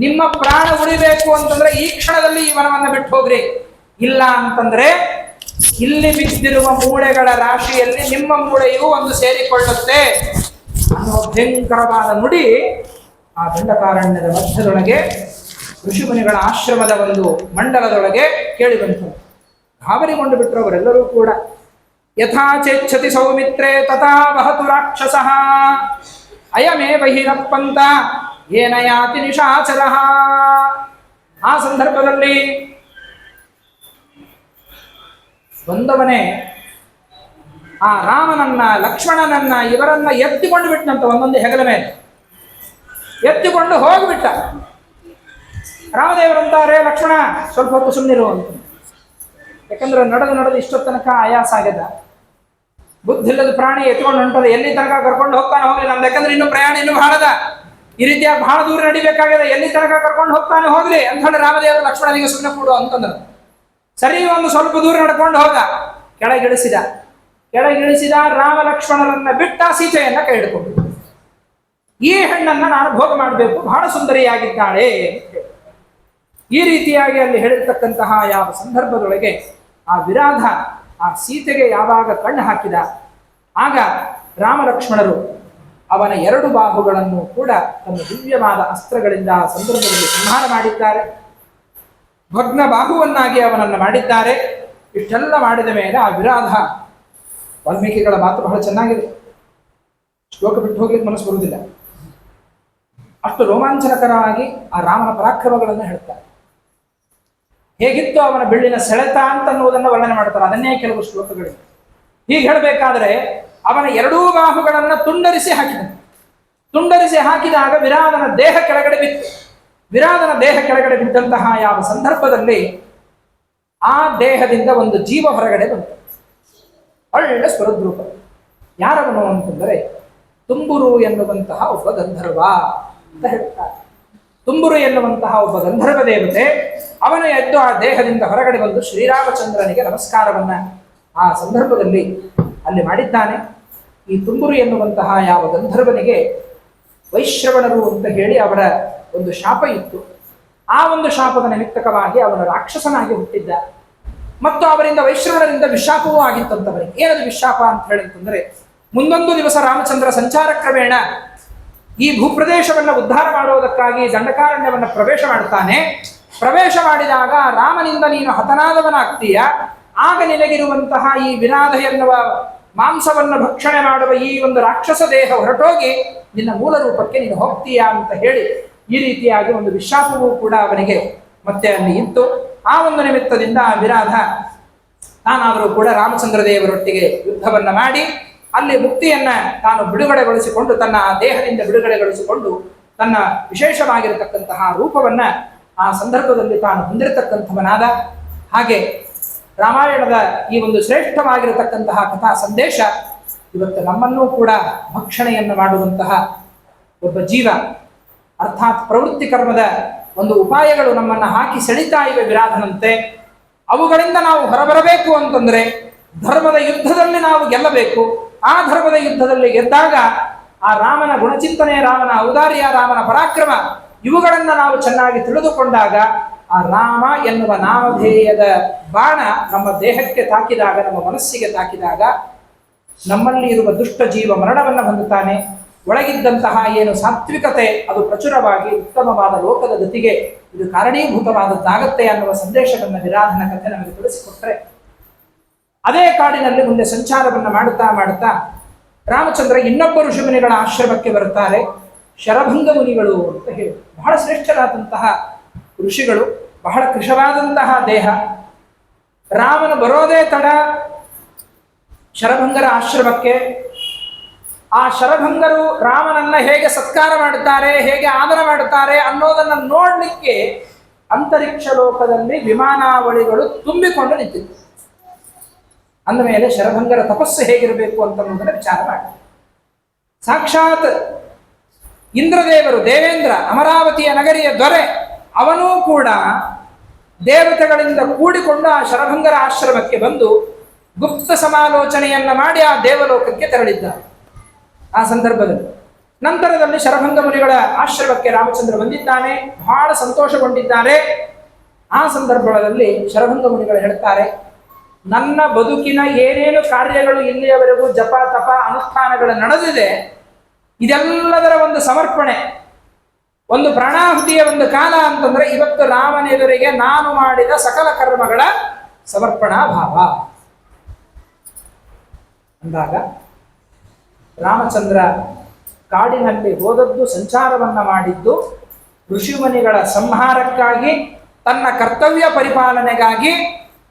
ನಿಮ್ಮ ಪ್ರಾಣ ಉಳಿಬೇಕು ಅಂತಂದ್ರೆ ಈ ಕ್ಷಣದಲ್ಲಿ ಈ ವನವನ್ನ ಬಿಟ್ಟು ಹೋಗ್ರಿ. ಇಲ್ಲ ಅಂತಂದ್ರೆ ಇಲ್ಲಿ ಬಿದ್ದಿರುವ ಮೂಳೆಗಳ ರಾಶಿಯಲ್ಲಿ ನಿಮ್ಮ ಮೂಳೆಯು ಒಂದು ಸೇರಿಕೊಳ್ಳುತ್ತೆ ಅನ್ನೋ ಭಯಂಕರವಾದ ನುಡಿ ಆ ದಂಡಕಾರಣ್ಯದ ಮಧ್ಯದೊಳಗೆ ಋಷಿಮುನಿಗಳ ಆಶ್ರಮದ ಒಂದು ಮಂಡಲದೊಳಗೆ ಕೇಳಿ ಬಂತು. ಗಾಬರಿಗೊಂಡು ಬಿಟ್ಟರು ಅವರೆಲ್ಲರೂ ಕೂಡ ಯಥಾ ಚೇಚ್ಛತಿ ಸೌಮಿತ್ರೇ ತಥಾ ವಹತು ರಾಕ್ಷಸ ಅಯಮೇ ಬಹಿರಪ್ಪಂತ ಏನ ಯಾತಿ ನಿಶಾಚರ? ಆ ಸಂದರ್ಭದಲ್ಲಿ ಬಂದವನೇ ಆ ರಾಮನನ್ನ, ಲಕ್ಷ್ಮಣನನ್ನ, ಇವರನ್ನ ಎತ್ತಿಕೊಂಡು ಬಿಟ್ಟನಂತ ಒಂದೊಂದು ಹೆಗಲ ಮೇಲೆ. ಎತ್ತಿಕೊಂಡು ಹೋಗಿಬಿಟ್ಟ. ರಾಮದೇವರಂತಾರೆ, ಲಕ್ಷ್ಮಣ, ಸ್ವಲ್ಪ ಹೊತ್ತು ಸುಮ್ಮನಿರುವಂತ ಯಾಕಂದ್ರೆ ನಡೆದು ನಡೆದು ಇಷ್ಟೊತ್ತು ತನಕ ಆಯಾಸ ಆಗ್ಯದ. ಬುದ್ಧಿಲ್ಲದ ಪ್ರಾಣಿ ಎತ್ಕೊಂಡು ಹೊಂಟದ ಎಲ್ಲಿ ತನಕ ಕರ್ಕೊಂಡು ಹೋಗ್ತಾನೆ ಹೋಗ್ಲಿ ನಮ್ದು ಯಾಕಂದ್ರೆ ಇನ್ನು ಪ್ರಯಾಣ ಇನ್ನು ಬಹಳದ. ಈ ರೀತಿಯಾಗಿ ಬಹಳ ದೂರ ನಡಿಬೇಕಾಗಿದೆ. ಎಲ್ಲಿ ತನಕ ಕರ್ಕೊಂಡು ಹೋಗ್ತಾನೆ ಹೋಗ್ಲಿ. ಅಂತ ಹೇಳಿ ರಾಮದೇವರು ಲಕ್ಷ್ಮಣನಿಗೆ ಸುಮ್ಮನೆ ಕೊಡು ಅಂತಂದ್ರು. ಸರಿ, ಒಂದು ಸ್ವಲ್ಪ ದೂರ ನಡ್ಕೊಂಡು ಹೋಗ ಕೆಳಗಿಳಿಸಿದ. ಕೆಳಗಿಳಿಸಿದ ರಾಮ ಲಕ್ಷ್ಮಣರನ್ನ ಬಿಟ್ಟ ಸೀತೆಯನ್ನ ಕೈ ಹಿಡ್ಕೊಂಡು ಈ ಹೆಣ್ಣನ್ನ ನಾನು ಭೋಗ ಮಾಡಬೇಕು. ಬಹಳ ಸುಂದರಿಯಾಗಿದ್ದಾಳೆ. ಈ ರೀತಿಯಾಗಿ ಅಲ್ಲಿ ಹೇಳಿರ್ತಕ್ಕಂತಹ ಯಾವ ಸಂದರ್ಭದೊಳಗೆ ಆ ವಿರಾಧ ಆ ಸೀತೆಗೆ ಯಾವಾಗ ಕಣ್ಣು ಹಾಕಿದ. ಆಗ ರಾಮ ಲಕ್ಷ್ಮಣರು ಅವನ ಎರಡು ಬಾಹುಗಳನ್ನು ಕೂಡ ತನ್ನ ದಿವ್ಯವಾದ ಅಸ್ತ್ರಗಳಿಂದ ಆ ಸಂದರ್ಭದಲ್ಲಿ ಸಂಹಾರ ಮಾಡಿದ್ದಾರೆ. ಭಗ್ನ ಬಾಹುವನ್ನಾಗಿ ಅವನನ್ನು ಮಾಡಿದ್ದಾರೆ. ಇಷ್ಟೆಲ್ಲ ಮಾಡಿದ ಮೇಲೆ ಆ ವಿರಾಧ ವಾಲ್ಮೀಕಿಗಳ ಮಾತು ಬಹಳ ಚೆನ್ನಾಗಿದೆ. ಶ್ಲೋಕ ಬಿಟ್ಟು ಹೋಗ್ಲಿಕ್ಕೆ ಮನಸ್ಸು ಬರುವುದಿಲ್ಲ. ಅಷ್ಟು ರೋಮಾಂಚನಕರವಾಗಿ ಆ ರಾಮನ ಪರಾಕ್ರಮಗಳನ್ನು ಹೇಳ್ತಾರೆ. ಹೇಗಿತ್ತು ಅವನ ಬೆಳ್ಳಿನ ಸೆಳೆತ ಅಂತ ಅನ್ನುವುದನ್ನು ವರ್ಣನೆ ಮಾಡ್ತಾರೆ. ಅದನ್ನೇ ಕೆಲವು ಶ್ಲೋಕಗಳಿವೆ. ಹೀಗೆ ಹೇಳಬೇಕಾದ್ರೆ ಅವನ ಎರಡೂ ಬಾಹುಗಳನ್ನು ತುಂಡರಿಸಿ ಹಾಕಿದನು. ತುಂಡರಿಸಿ ಹಾಕಿದಾಗ ವಿರಾದನ ದೇಹ ಕೆಳಗಡೆ ಬಿತ್ತು. ವಿರಾದನ ದೇಹ ಕೆಳಗಡೆ ಬಿದ್ದಂತಹ ಯಾವ ಸಂದರ್ಭದಲ್ಲಿ ಆ ದೇಹದಿಂದ ಒಂದು ಜೀವ ಹೊರಗಡೆ ಬಂತು. ಒಳ್ಳೆ ಸ್ವರದ್ರೂಪ. ಯಾರವನು ಅಂತಂದರೆ ತುಂಬುರು ಎನ್ನುವಂತಹ ಒಬ್ಬ ಗಂಧರ್ವ ಅಂತ ಹೇಳ್ತಾರೆ. ತುಂಬುರು ಎನ್ನುವಂತಹ ಒಬ್ಬ ಗಂಧರ್ವ ದೇವತೆ ಅವನು ಎದ್ದು ಆ ದೇಹದಿಂದ ಹೊರಗಡೆ ಬಂದು ಶ್ರೀರಾಮಚಂದ್ರನಿಗೆ ನಮಸ್ಕಾರವನ್ನ ಆ ಸಂದರ್ಭದಲ್ಲಿ ಅಲ್ಲಿ ಮಾಡಿದ್ದಾನೆ. ಈ ತುಂಬುರು ಎನ್ನುವಂತಹ ಯಾವ ಗಂಧರ್ವನಿಗೆ ವೈಶ್ರವಣರು ಅಂತ ಹೇಳಿ ಅವರ ಒಂದು ಶಾಪ ಇತ್ತು. ಆ ಒಂದು ಶಾಪದ ನಿಮಿತ್ತಕವಾಗಿ ಅವನು ರಾಕ್ಷಸನಾಗಿ ಹುಟ್ಟಿದ್ದ. ಮತ್ತು ಅವರಿಂದ ವೈಶ್ರವಣರಿಂದ ವಿಶಾಪವೂ ಆಗಿತ್ತಂತವರಿಗೆ. ಏನದು ವಿಶಾಪ ಅಂತ ಹೇಳಿಅಂತಂದ್ರೆ ಮುಂದೊಂದು ದಿವಸ ರಾಮಚಂದ್ರ ಸಂಚಾರ ಕ್ರಮೇಣ ಈ ಭೂಪ್ರದೇಶವನ್ನು ಉದ್ಧಾರ ಮಾಡುವುದಕ್ಕಾಗಿ ದಂಡಕಾರಣ್ಯವನ್ನು ಪ್ರವೇಶ ಮಾಡ್ತಾನೆ. ಪ್ರವೇಶ ಮಾಡಿದಾಗ ರಾಮನಿಂದ ನೀನು ಹತನಾದವನಾಗ್ತೀಯ. ಆಗ ನಿನಗಿರುವಂತಹ ಈ ವಿನಾದ ಎನ್ನುವ ಮಾಂಸವನ್ನು ಭಕ್ಷಣೆ ಮಾಡುವ ಈ ಒಂದು ರಾಕ್ಷಸ ದೇಹ ಹೊರಟೋಗಿ ನಿನ್ನ ಮೂಲ ರೂಪಕ್ಕೆ ನೀನು ಹೋಗ್ತೀಯಾ ಅಂತ ಹೇಳಿ ಈ ರೀತಿಯಾಗಿ ಒಂದು ವಿಶ್ವಾಸವೂ ಕೂಡ ಅವನಿಗೆ ಮತ್ತೆ ಅಲ್ಲಿ ಇತ್ತು. ಆ ಒಂದು ನಿಮಿತ್ತದಿಂದ ಆ ವಿರಾಧ ತಾನಾದರೂ ಕೂಡ ರಾಮಚಂದ್ರ ದೇವರೊಟ್ಟಿಗೆ ಯುದ್ಧವನ್ನು ಮಾಡಿ ಅಲ್ಲಿ ಮುಕ್ತಿಯನ್ನ ತಾನು ಬಿಡುಗಡೆಗೊಳಿಸಿಕೊಂಡು ತನ್ನ ಆ ದೇಹದಿಂದ ಬಿಡುಗಡೆಗೊಳಿಸಿಕೊಂಡು ತನ್ನ ವಿಶೇಷವಾಗಿರತಕ್ಕಂತಹ ರೂಪವನ್ನ ಆ ಸಂದರ್ಭದಲ್ಲಿ ತಾನು ಹೊಂದಿರತಕ್ಕಂಥವನಾದ. ಹಾಗೆ ರಾಮಾಯಣದ ಈ ಒಂದು ಶ್ರೇಷ್ಠವಾಗಿರತಕ್ಕಂತಹ ಕಥಾ ಸಂದೇಶ ಇವತ್ತು ನಮ್ಮನ್ನೂ ಕೂಡ ಭಕ್ಷಣೆಯನ್ನು ಮಾಡುವಂತಹ ಒಬ್ಬ ಜೀವ, ಅರ್ಥಾತ್ ಪ್ರವೃತ್ತಿ ಕರ್ಮದ ಒಂದು ಉಪಾಯಗಳು ನಮ್ಮನ್ನು ಹಾಕಿ ಸೆಳಿತಾ ಇವೆ ವಿರಾಧನಂತೆ. ಅವುಗಳಿಂದ ನಾವು ಹೊರಬರಬೇಕು ಅಂತಂದ್ರೆ ಧರ್ಮದ ಯುದ್ಧದಲ್ಲಿ ನಾವು ಗೆಲ್ಲಬೇಕು. ಆ ಧರ್ಮದ ಯುದ್ಧದಲ್ಲಿ ಗೆದ್ದಾಗ ಆ ರಾಮನ ಗುಣಚಿಂತನೆ, ರಾಮನ ಔದಾರ್ಯ, ರಾಮನ ಪರಾಕ್ರಮ ಇವುಗಳನ್ನು ನಾವು ಚೆನ್ನಾಗಿ ತಿಳಿದುಕೊಂಡಾಗ ಆ ರಾಮ ಎನ್ನುವ ನಾಮಧೇಯದ ಬಾಣ ನಮ್ಮ ದೇಹಕ್ಕೆ ತಾಕಿದಾಗ, ನಮ್ಮ ಮನಸ್ಸಿಗೆ ತಾಕಿದಾಗ ನಮ್ಮಲ್ಲಿ ಇರುವ ದುಷ್ಟ ಜೀವ ಮರಣವನ್ನು ಹೊಂದುತ್ತಾನೆ. ಒಳಗಿದ್ದಂತಹ ಏನು ಸಾತ್ವಿಕತೆ, ಅದು ಪ್ರಚುರವಾಗಿ ಉತ್ತಮವಾದ ಲೋಕದ ಗತಿಗೆ ಇದು ಕಾರಣೀಭೂತವಾದದ್ದಾಗತ್ತೆ ಅನ್ನುವ ಸಂದೇಶವನ್ನು ವಿರಾಧನ ಕಥೆ ನಮಗೆ ತಿಳಿಸಿಕೊಟ್ರೆ. ಅದೇ ಕಾಡಿನಲ್ಲಿ ಮುಂದೆ ಸಂಚಾರವನ್ನು ಮಾಡುತ್ತಾ ಮಾಡುತ್ತಾ ರಾಮಚಂದ್ರ ಇನ್ನೊಬ್ಬ ಋಷಿಮುನಿಗಳ ಆಶ್ರಮಕ್ಕೆ ಬರುತ್ತಾರೆ. ಶರಭಂಗ ಮುನಿಗಳು ಅಂತ ಹೇಳಿ ಬಹಳ ಶ್ರೇಷ್ಠರಾದಂತಹ ಋಷಿಗಳು ಬಹಳ ಕೃಶವಾದಂತಹ ದೇಹ. ರಾಮನು ಬರೋದೇ ತಡ ಶರಭಂಗರ ಆಶ್ರಮಕ್ಕೆ. ಆ ಶರಭಂಗರು ರಾಮನನ್ನ ಹೇಗೆ ಸತ್ಕಾರ ಮಾಡುತ್ತಾರೆ, ಹೇಗೆ ಆದರ ಮಾಡುತ್ತಾರೆ ಅನ್ನೋದನ್ನ ನೋಡ್ಲಿಕ್ಕೆ ಅಂತರಿಕ್ಷ ಲೋಕದಲ್ಲಿ ವಿಮಾನಾವಳಿಗಳು ತುಂಬಿಕೊಂಡು ನಿಂತಿತ್ತು ಅಂದಮೇಲೆ ಶರಭಂಗರ ತಪಸ್ಸು ಹೇಗಿರಬೇಕು ಅಂತನ್ನುವುದನ್ನು ವಿಚಾರ ಮಾಡಿ ಸಾಕ್ಷಾತ್ ಇಂದ್ರದೇವರು, ದೇವೇಂದ್ರ, ಅಮರಾವತಿಯ ನಗರಿಯ ದೊರೆ ಅವನೂ ಕೂಡ ದೇವತೆಗಳಿಂದ ಕೂಡಿಕೊಂಡು ಆ ಶರಭಂಗರ ಆಶ್ರಮಕ್ಕೆ ಬಂದು ಗುಪ್ತ ಸಮಾಲೋಚನೆಯನ್ನ ಮಾಡಿ ಆ ದೇವಲೋಕಕ್ಕೆ ತೆರಳಿದ್ದಾರೆ ಆ ಸಂದರ್ಭದಲ್ಲಿ ನಂತರದಲ್ಲಿ ಶರಭಂಗ ಮುನಿಗಳ ಆಶ್ರಮಕ್ಕೆ ರಾಮಚಂದ್ರ ಬಂದಿದ್ದಾನೆ, ಬಹಳ ಸಂತೋಷಗೊಂಡಿದ್ದಾರೆ. ಆ ಸಂದರ್ಭದಲ್ಲಿ ಶರಭಂಗ ಮುನಿಗಳು ಹೇಳ್ತಾರೆ, ನನ್ನ ಬದುಕಿನ ಏನೇನು ಕಾರ್ಯಗಳು ಇಲ್ಲಿಯವರೆಗೂ ಜಪ ತಪ ಅನುಷ್ಠಾನಗಳು ನಡೆದಿದೆ, ಇದೆಲ್ಲದರ ಒಂದು ಸಮರ್ಪಣೆ. ಒಂದು ಪ್ರಾಣಾಹುತಿಯ ಒಂದು ಕಾಲ ಅಂತಂದ್ರೆ ಇವತ್ತು ರಾಮನೆದುರಿಗೆ ನಾನು ಮಾಡಿದ ಸಕಲ ಕರ್ಮಗಳ ಸಮರ್ಪಣಾ ಭಾವ. ಅಂದಾಗ ರಾಮಚಂದ್ರ ಕಾಡಿನಲ್ಲಿ ಹೋದದ್ದು ಸಂಚಾರವನ್ನ ಮಾಡಿದ್ದು ಋಷಿಮುನಿಗಳ ಸಂಹಾರಕ್ಕಾಗಿ, ತನ್ನ ಕರ್ತವ್ಯ ಪರಿಪಾಲನೆಗಾಗಿ.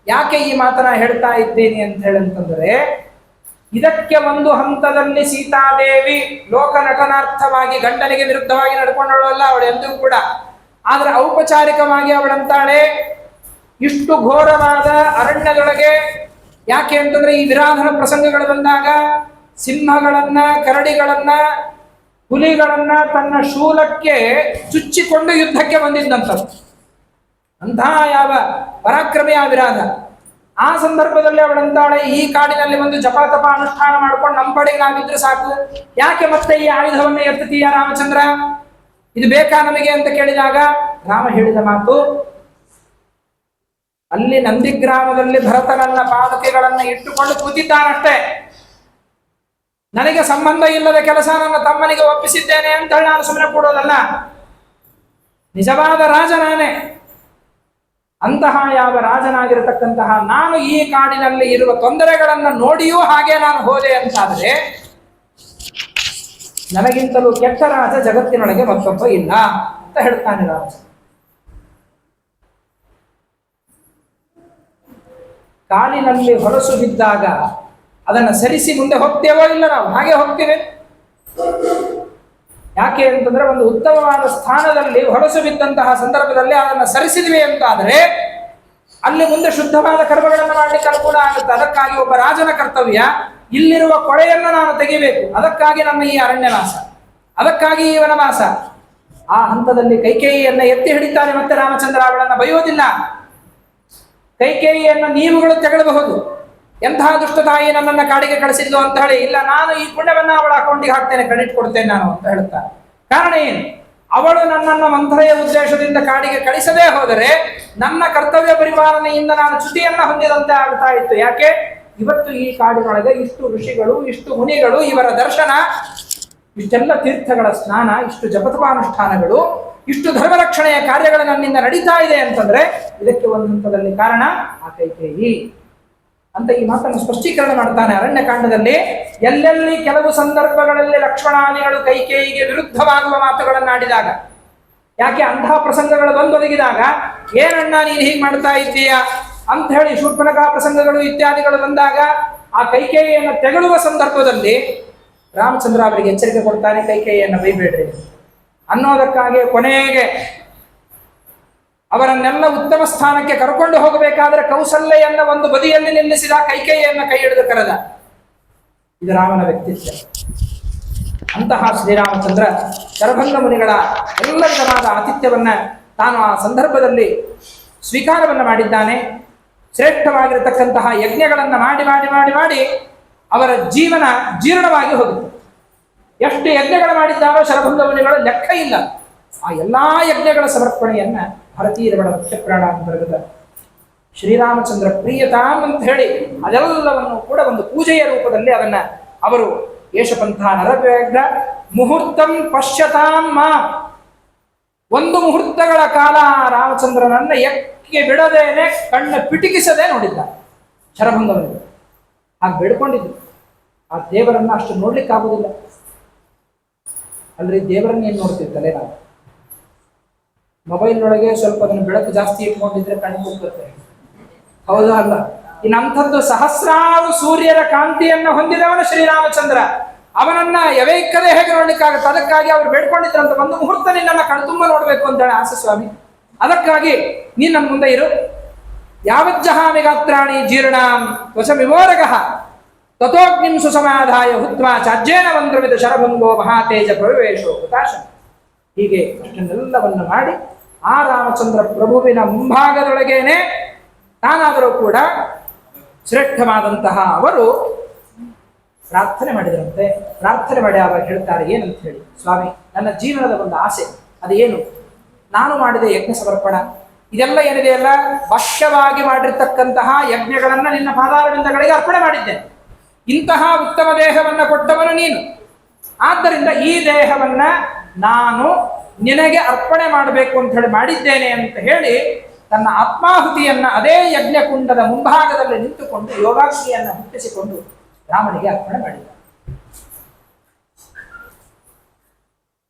ಯಾಕೆ ಈ ಮಾತನ್ನ ಹೇಳ್ತಾ ಇದ್ದೀನಿ ಅಂತ ಹೇಳಂತಂದ್ರೆ ಇದಕ್ಕೆ ಒಂದು ಹಂತದಲ್ಲಿ ಸೀತಾದೇವಿ ಲೋಕ ನಟನಾರ್ಥವಾಗಿ ಗಂಡನಿಗೆ ವಿರುದ್ಧವಾಗಿ ನಡ್ಕೊಂಡವಳಲ್ಲ, ಅವಳು ಎಂದೂ ಕೂಡ. ಆದ್ರೆ ಔಪಚಾರಿಕವಾಗಿ ಅವಳಂತಾಳೆ. ಇಷ್ಟು ಘೋರವಾದ ಅರಣ್ಯದೊಳಗೆ ಯಾಕೆ ಅಂತಂದ್ರೆ ಈ ವಿರಾಧನ ಪ್ರಸಂಗಗಳು ಬಂದಾಗ ಸಿಂಹಗಳನ್ನ, ಕರಡಿಗಳನ್ನ, ಹುಲಿಗಳನ್ನ ತನ್ನ ಶೂಲಕ್ಕೆ ಚುಚ್ಚಿಕೊಂಡು ಯುದ್ಧಕ್ಕೆ ಬಂದಿದ್ದಂಥದ್ದು. ಅಂತಹ ಯಾವ ಪರಾಕ್ರಮೆಯ ವಿರಾಧ. ಆ ಸಂದರ್ಭದಲ್ಲಿ ಅವಳಂತಾಳೆ ಈ ಕಾಡಿನಲ್ಲಿ ಒಂದು ಜಪ ತಪ ಅನುಷ್ಠಾನ ಮಾಡ್ಕೊಂಡು ನಮ್ಮ ಪಡೆಗೆ ನಾವಿದ್ರೆ ಸಾಕು. ಯಾಕೆ ಮತ್ತೆ ಈ ಆಯುಧವನ್ನು ಎತ್ತತೀಯ ರಾಮಚಂದ್ರ? ಇದು ಬೇಕಾ ನಮಗೆ ಅಂತ ಕೇಳಿದಾಗ, ರಾಮ ಹೇಳಿದ ಮಾತು, ಅಲ್ಲಿ ನಂದಿ ಗ್ರಾಮದಲ್ಲಿ ಭರತನನ್ನ ಪಾದಕೆಗಳನ್ನ ಇಟ್ಟುಕೊಂಡು ಕೂತಿದ್ದಾನಷ್ಟೇ. ನನಗೆ ಸಂಬಂಧ ಇಲ್ಲದ ಕೆಲಸ ನನ್ನ ತಮ್ಮನಿಗೆ ಒಪ್ಪಿಸಿದ್ದೇನೆ ಅಂತ ಹೇಳಿ ನಾನು ಸುಮ್ಮನೆ ಕೊಡೋದಲ್ಲ. ನಿಜವಾದ ರಾಜ ನಾನೇ. ಅಂತಹ ಯಾವ ರಾಜನಾಗಿರತಕ್ಕಂತಹ ನಾನು ಈ ಕಾಡಿನಲ್ಲಿ ಇರುವ ತೊಂದರೆಗಳನ್ನು ನೋಡಿಯೂ ಹಾಗೆ ನಾನು ಹೋದೆ ಅಂತಾದರೆ, ನನಗಿಂತಲೂ ಕೆಟ್ಟ ರಾಜ ಜಗತ್ತಿನೊಳಗೆ ಮತ್ತೊಬ್ಬ ಇಲ್ಲ ಅಂತ ಹೇಳ್ತಾನೆ ರಾಜ. ಕಾಲಿನಲ್ಲಿ ಹೊಲಸು ಬಿದ್ದಾಗ ಅದನ್ನು ಸರಿಸಿ ಮುಂದೆ ಹೋಗ್ತೇವೋ ಇಲ್ಲ ನಾವು ಹಾಗೆ ಹೋಗ್ತೇವೆ? ಯಾಕೆ ಅಂತಂದ್ರೆ ಒಂದು ಉತ್ತಮವಾದ ಸ್ಥಾನದಲ್ಲಿ ಹೊಲಸು ಬಿದ್ದಂತಹ ಸಂದರ್ಭದಲ್ಲಿ ಅದನ್ನು ಸರಿಸಿದ್ವಿ ಅಂತಾದರೆ ಅಲ್ಲಿ ಮುಂದೆ ಶುದ್ಧವಾದ ಕರ್ಮಗಳನ್ನು ಮಾಡಲಿಕ್ಕೆ ಅನುಕೂಲ ಆಗುತ್ತೆ. ಅದಕ್ಕಾಗಿ ಒಬ್ಬ ರಾಜನ ಕರ್ತವ್ಯ, ಇಲ್ಲಿರುವ ಕೊಳೆಯನ್ನು ನಾನು ತೆಗಿಬೇಕು. ಅದಕ್ಕಾಗಿ ನನ್ನ ಈ ಅರಣ್ಯವಾಸ ಅದಕ್ಕಾಗಿ ಈ ವನವಾಸ ಆ ಹಂತದಲ್ಲಿ ಕೈಕೇಯಿಯನ್ನು ಎತ್ತಿ ಹಿಡಿತಾನೆ ಮತ್ತೆ ರಾಮಚಂದ್ರ ಅವಳನ್ನ ಬಯೋದಿಲ್ಲ. ಕೈಕೇಯಿಯನ್ನು ನೀವುಗಳು ತೆಗೆಳಬಹುದು. ಎಂತಹ ದುಷ್ಟ ತಾಯಿ ನನ್ನನ್ನ ಕಾಡಿಗೆ ಕಳಿಸಿದ್ಲು ಅಂತ ಹೇಳಿ, ಇಲ್ಲ, ನಾನು ಈ ಪುಣ್ಯವನ್ನ ಅವಳ ಅಕೌಂಟಿಗೆ ಹಾಕ್ತೇನೆ, ಕ್ರೆಡಿಟ್ ಕೊಡ್ತೇನೆ ನಾನು ಅಂತ ಹೇಳ್ತಾನೆ. ಕಾರಣ ಏನು? ಅವಳು ನನ್ನನ್ನು ಮಂಥರೆಯ ಉದ್ದೇಶದಿಂದ ಕಾಡಿಗೆ ಕಳಿಸದೇ ಹೋದರೆ ನನ್ನ ಕರ್ತವ್ಯ ಪರಿಪಾಲನೆಯಿಂದ ನಾನು ಚ್ಯುತಿಯನ್ನ ಹೊಂದಿದಂತೆ ಆಗ್ತಾ ಇತ್ತು. ಯಾಕೆ? ಇವತ್ತು ಈ ಕಾಡಿನೊಳಗೆ ಇಷ್ಟು ಋಷಿಗಳು, ಇಷ್ಟು ಮುನಿಗಳು, ಇವರ ದರ್ಶನ, ಇಷ್ಟೆಲ್ಲ ತೀರ್ಥಗಳ ಸ್ನಾನ, ಇಷ್ಟು ಜಪತಪಾನುಷ್ಠಾನಗಳು, ಇಷ್ಟು ಧರ್ಮರಕ್ಷಣೆಯ ಕಾರ್ಯಗಳು ನನ್ನಿಂದ ನಡೀತಾ ಇದೆ ಅಂತಂದ್ರೆ ಇದಕ್ಕೆ ಒಂದು ಹಂತದಲ್ಲಿ ಕಾರಣ ಆ ಕೈಕೇಯಿ ಅಂತ ಈ ಮಾತನ್ನು ಸ್ಪಷ್ಟೀಕರಣ ಮಾಡ್ತಾನೆ ಅರಣ್ಯಕಾಂಡದಲ್ಲಿ. ಎಲ್ಲೆಲ್ಲಿ ಕೆಲವು ಸಂದರ್ಭಗಳಲ್ಲಿ ಲಕ್ಷ್ಮಣಾದಿಗಳು ಕೈಕೇಯಿಗೆ ವಿರುದ್ಧವಾಗುವ ಮಾತುಗಳನ್ನು ಆಡಿದಾಗ, ಯಾಕೆ ಅಂತಹ ಪ್ರಸಂಗಗಳು ಬಂದೊದಗಿದಾಗ, ಏನಣ್ಣ, ನೀನು ಹೀಗೆ ಮಾಡ್ತಾ ಇದ್ದೀಯ? ಅಂತ ಹೇಳಿ ಶೂರ್ಪನಕ ಪ್ರಸಂಗಗಳು ಇತ್ಯಾದಿಗಳು ಬಂದಾಗ, ಆ ಕೈಕೇಯಿಯನ್ನು ತೆಗಳುವ ಸಂದರ್ಭದಲ್ಲಿ ರಾಮಚಂದ್ರ ಅವರಿಗೆ ಎಚ್ಚರಿಕೆ ಕೊಡ್ತಾನೆ, ಕೈಕೇಯಿಯನ್ನು ಬೈಬೇಡ್ರಿ ಅನ್ನೋದಕ್ಕಾಗಿ ಕೊನೆಗೆ ಅವರನ್ನೆಲ್ಲ ಉತ್ತಮ ಸ್ಥಾನಕ್ಕೆ ಕರ್ಕೊಂಡು ಹೋಗಬೇಕಾದ್ರೆ ಕೌಸಲ್ಯೆಯನ್ನ ಒಂದು ಬದಿಯಲ್ಲಿ ನಿಲ್ಲಿಸಿದ ಕೈಕೇಯಿಯನ್ನ ಕೈ ಹಿಡಿದು ಕರೆದ. ಇದು ರಾಮನ ವ್ಯಕ್ತಿತ್ವ. ಅಂತಹ ಶ್ರೀರಾಮಚಂದ್ರ ಶರಭಂಗ ಮುನಿಗಳ ಎಲ್ಲ ವಿಧವಾದ ಆತಿಥ್ಯವನ್ನ ತಾನು ಆ ಸಂದರ್ಭದಲ್ಲಿ ಸ್ವೀಕಾರವನ್ನ ಮಾಡಿದ್ದಾನೆ. ಶ್ರೇಷ್ಠವಾಗಿರತಕ್ಕಂತಹ ಯಜ್ಞಗಳನ್ನ ಮಾಡಿ ಮಾಡಿ ಮಾಡಿ ಮಾಡಿ ಅವರ ಜೀವನ ಜೀರ್ಣವಾಗಿ ಹೋಗುತ್ತೆ. ಎಷ್ಟು ಯಜ್ಞಗಳು ಮಾಡಿದ್ದಾವೋ ಶರಭಂಗ ಮುನಿಗಳು ಲೆಕ್ಕ ಇಲ್ಲ. ಆ ಎಲ್ಲಾ ಯಜ್ಞಗಳ ಸಮರ್ಪಣೆಯನ್ನ ಭಾರತೀಯರ ಮುಖ್ಯ ಪ್ರಾಣ ಬರೆದ ಶ್ರೀರಾಮಚಂದ್ರ ಪ್ರಿಯತಾಮ್ ಅಂತ ಹೇಳಿ ಅದೆಲ್ಲವನ್ನು ಕೂಡ ಒಂದು ಪೂಜೆಯ ರೂಪದಲ್ಲಿ ಅದನ್ನ ಅವರು ಯೇಷಪಂಥ ನರವೇಗ ಮುಹೂರ್ತಂ ಮಾ. ಒಂದು ಮುಹೂರ್ತಗಳ ಕಾಲ ರಾಮಚಂದ್ರನನ್ನ ಎಕ್ಕೆ ಬಿಡದೇನೆ, ಕಣ್ಣ ಪಿಟಿಕಿಸದೆ ನೋಡಿದ್ದ. ಶರಭಂಗವನ್ನು ಹಾಗೆ ಬೇಡ್ಕೊಂಡಿದ್ದು ಆ ದೇವರನ್ನ ಅಷ್ಟು ನೋಡ್ಲಿಕ್ಕಾಗುವುದಿಲ್ಲ ಅಲ್ರಿ ದೇವರನ್ನ ಏನ್ ನೋಡ್ತಿರ್ತಲೆ ನಾವು? ಮೊಬೈಲ್ ಒಳಗೆ ಸ್ವಲ್ಪ ಅದನ್ನ ಬೆಳಕು ಜಾಸ್ತಿ ಇಟ್ಕೊಂಡಿದ್ರೆ ಕಣ್ಣು ಹೋಗ್ತದೆ ಹೌದಾ ಅಲ್ಲ? ಇನ್ನಂಥದ್ದು ಸಹಸ್ರಾರು ಸೂರ್ಯರ ಕಾಂತಿಯನ್ನ ಹೊಂದಿದವನು ಶ್ರೀರಾಮಚಂದ್ರ. ಅವನನ್ನ ಯವೇಕದೇ ಹೇಗೆ ಅದಕ್ಕಾಗಿ ಅವ್ರು ಬೇಡ್ಕೊಂಡಿದ್ರಂತ ಒಂದು ಮುಹೂರ್ತ ನಿನ್ನನ್ನು ಕಣ್ತುಂಬ ನೋಡ್ಬೇಕು ಅಂತ ಹೇಳಿ ಆಸೆ ಸ್ವಾಮಿ. ಅದಕ್ಕಾಗಿ ನೀನ್ ನನ್ನ ಮುಂದೆ ಇರು. ಯಾವಜ್ಜಹಾಮಿ ಗಾತ್ರಾಣಿ ಜೀರ್ಣಾಂ ವಶ ವಿಮೋರಗ. ತಥೋಗ್ನಿಂ ಸುಸಮಾಧಾಯ ಹುತ್ವಾ ಚಾಜ್ಯೇನ ಮಂತ್ರವಿದ ಶರಭಂಗೋ ಮಹಾತೇಜ ಪ್ರವೇಶೋ ಹುತಾಶ ಹೀಗೆ ಅಷ್ಟನ್ನೆಲ್ಲವನ್ನು ಮಾಡಿ ಆ ರಾಮಚಂದ್ರ ಪ್ರಭುವಿನ ಮುಂಭಾಗದೊಳಗೇನೆ ತಾನಾದರೂ ಕೂಡ ಶ್ರೇಷ್ಠವಾದಂತಹ ಅವರು ಪ್ರಾರ್ಥನೆ ಮಾಡಿದರಂತೆ. ಪ್ರಾರ್ಥನೆ ಮಾಡಿ ಅವರು ಹೇಳ್ತಾರೆ, ಏನಂತ ಹೇಳಿ, ಸ್ವಾಮಿ, ನನ್ನ ಜೀವನದ ಒಂದು ಆಸೆ, ಅದೇನು? ನಾನು ಮಾಡಿದ ಯಜ್ಞ ಸಮರ್ಪಣ, ಇದೆಲ್ಲ ಏನಿದೆಯಲ್ಲ ವಶ್ಯವಾಗಿ ಮಾಡಿರ್ತಕ್ಕಂತಹ ಯಜ್ಞಗಳನ್ನ ನಿನ್ನ ಪಾದಾರವಿಂದಗಳಿಗೆ ಅರ್ಪಣೆ ಮಾಡಿದ್ದೇನೆ ಇಂತಹ ಉತ್ತಮ ದೇಹವನ್ನ ಕೊಟ್ಟವನು ನೀನು. ಆದ್ದರಿಂದ ಈ ದೇಹವನ್ನ ನಾನು ನಿನಗೆ ಅರ್ಪಣೆ ಮಾಡಬೇಕು ಅಂತ ಹೇಳಿ ಮಾಡಿದ್ದೇನೆ ಅಂತ ಹೇಳಿ ತನ್ನ ಆತ್ಮಾಹುತಿಯನ್ನ ಅದೇ ಯಜ್ಞಕುಂಡದ ಮುಂಭಾಗದಲ್ಲಿ ನಿಂತುಕೊಂಡು ಯೋಗಾಕ್ಷಿಯನ್ನು ಹುಟ್ಟಿಸಿಕೊಂಡು ರಾಮನಿಗೆ ಅರ್ಪಣೆ ಮಾಡಿದ.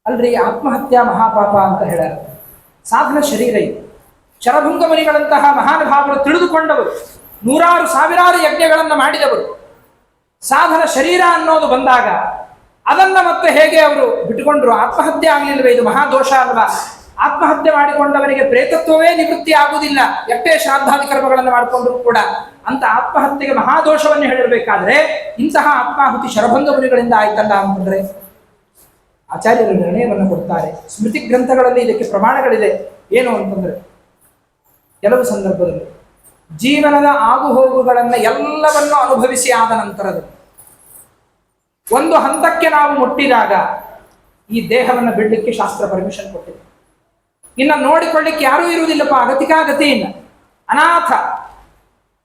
ಅಲ್ರಿ ಆತ್ಮಹತ್ಯಾ ಮಹಾಪಾಪ ಅಂತ ಹೇಳ ಸಾಧನ ಶರೀರ ಇದು. ಶರಭುಂಗ ಮುನಿಗಳಂತಹ ಮಹಾನುಭಾವರು ತಿಳಿದುಕೊಂಡವರು, ನೂರಾರು ಸಾವಿರಾರು ಯಜ್ಞಗಳನ್ನು ಮಾಡಿದವರು. ಸಾಧನ ಶರೀರ ಅನ್ನೋದು ಬಂದಾಗ ಅದನ್ನ ಮತ್ತೆ ಹೇಗೆ ಅವರು ಬಿಟ್ಟುಕೊಂಡ್ರು? ಆತ್ಮಹತ್ಯೆ ಆಗಲಿಲ್ವೇ? ಇದು ಮಹಾದೋಷ ಅಲ್ವಾ? ಆತ್ಮಹತ್ಯೆ ಮಾಡಿಕೊಂಡವನಿಗೆ ಪ್ರೇತತ್ವವೇ ನಿವೃತ್ತಿ ಆಗುವುದಿಲ್ಲ. ಎಷ್ಟೇ ಶ್ರಾದ್ದಾದಿ ಕರ್ಮಗಳನ್ನು ಮಾಡಿಕೊಂಡ್ರು ಕೂಡ ಅಂತ ಆತ್ಮಹತ್ಯೆಗೆ ಮಹಾದೋಷವನ್ನು ಹೇಳಿರಬೇಕಾದ್ರೆ ಇಂತಹ ಆತ್ಮಾಹುತಿ ಶರಭಂಗ ಮುನಿಗಳಿಂದ ಆಯ್ತಲ್ಲ ಅಂತಂದ್ರೆ ಆಚಾರ್ಯರು ನಿರ್ಣಯವನ್ನು ಕೊಡ್ತಾರೆ. ಸ್ಮೃತಿ ಗ್ರಂಥಗಳಲ್ಲಿ ಇದಕ್ಕೆ ಪ್ರಮಾಣಗಳಿದೆ. ಏನು ಅಂತಂದ್ರೆ ಕೆಲವು ಸಂದರ್ಭದಲ್ಲಿ ಜೀವನದ ಆಗುಹೋಗುಗಳನ್ನು ಎಲ್ಲವನ್ನು ಅನುಭವಿಸಿ ಆದ ನಂತರದಲ್ಲಿ ಒಂದು ಹಂತಕ್ಕೆ ನಾವು ಮುಟ್ಟಿದಾಗ ಈ ದೇಹವನ್ನು ಬಿಡಲಿಕ್ಕೆ ಶಾಸ್ತ್ರ ಪರ್ಮಿಷನ್ ಕೊಟ್ಟಿದೆ. ಇನ್ನು ನೋಡಿಕೊಳ್ಳಿಕ್ಕೆ ಯಾರೂ ಇರುವುದಿಲ್ಲಪ್ಪ ಅಗತಿಕಾಗತಿ ಇಲ್ಲ. ಅನಾಥ.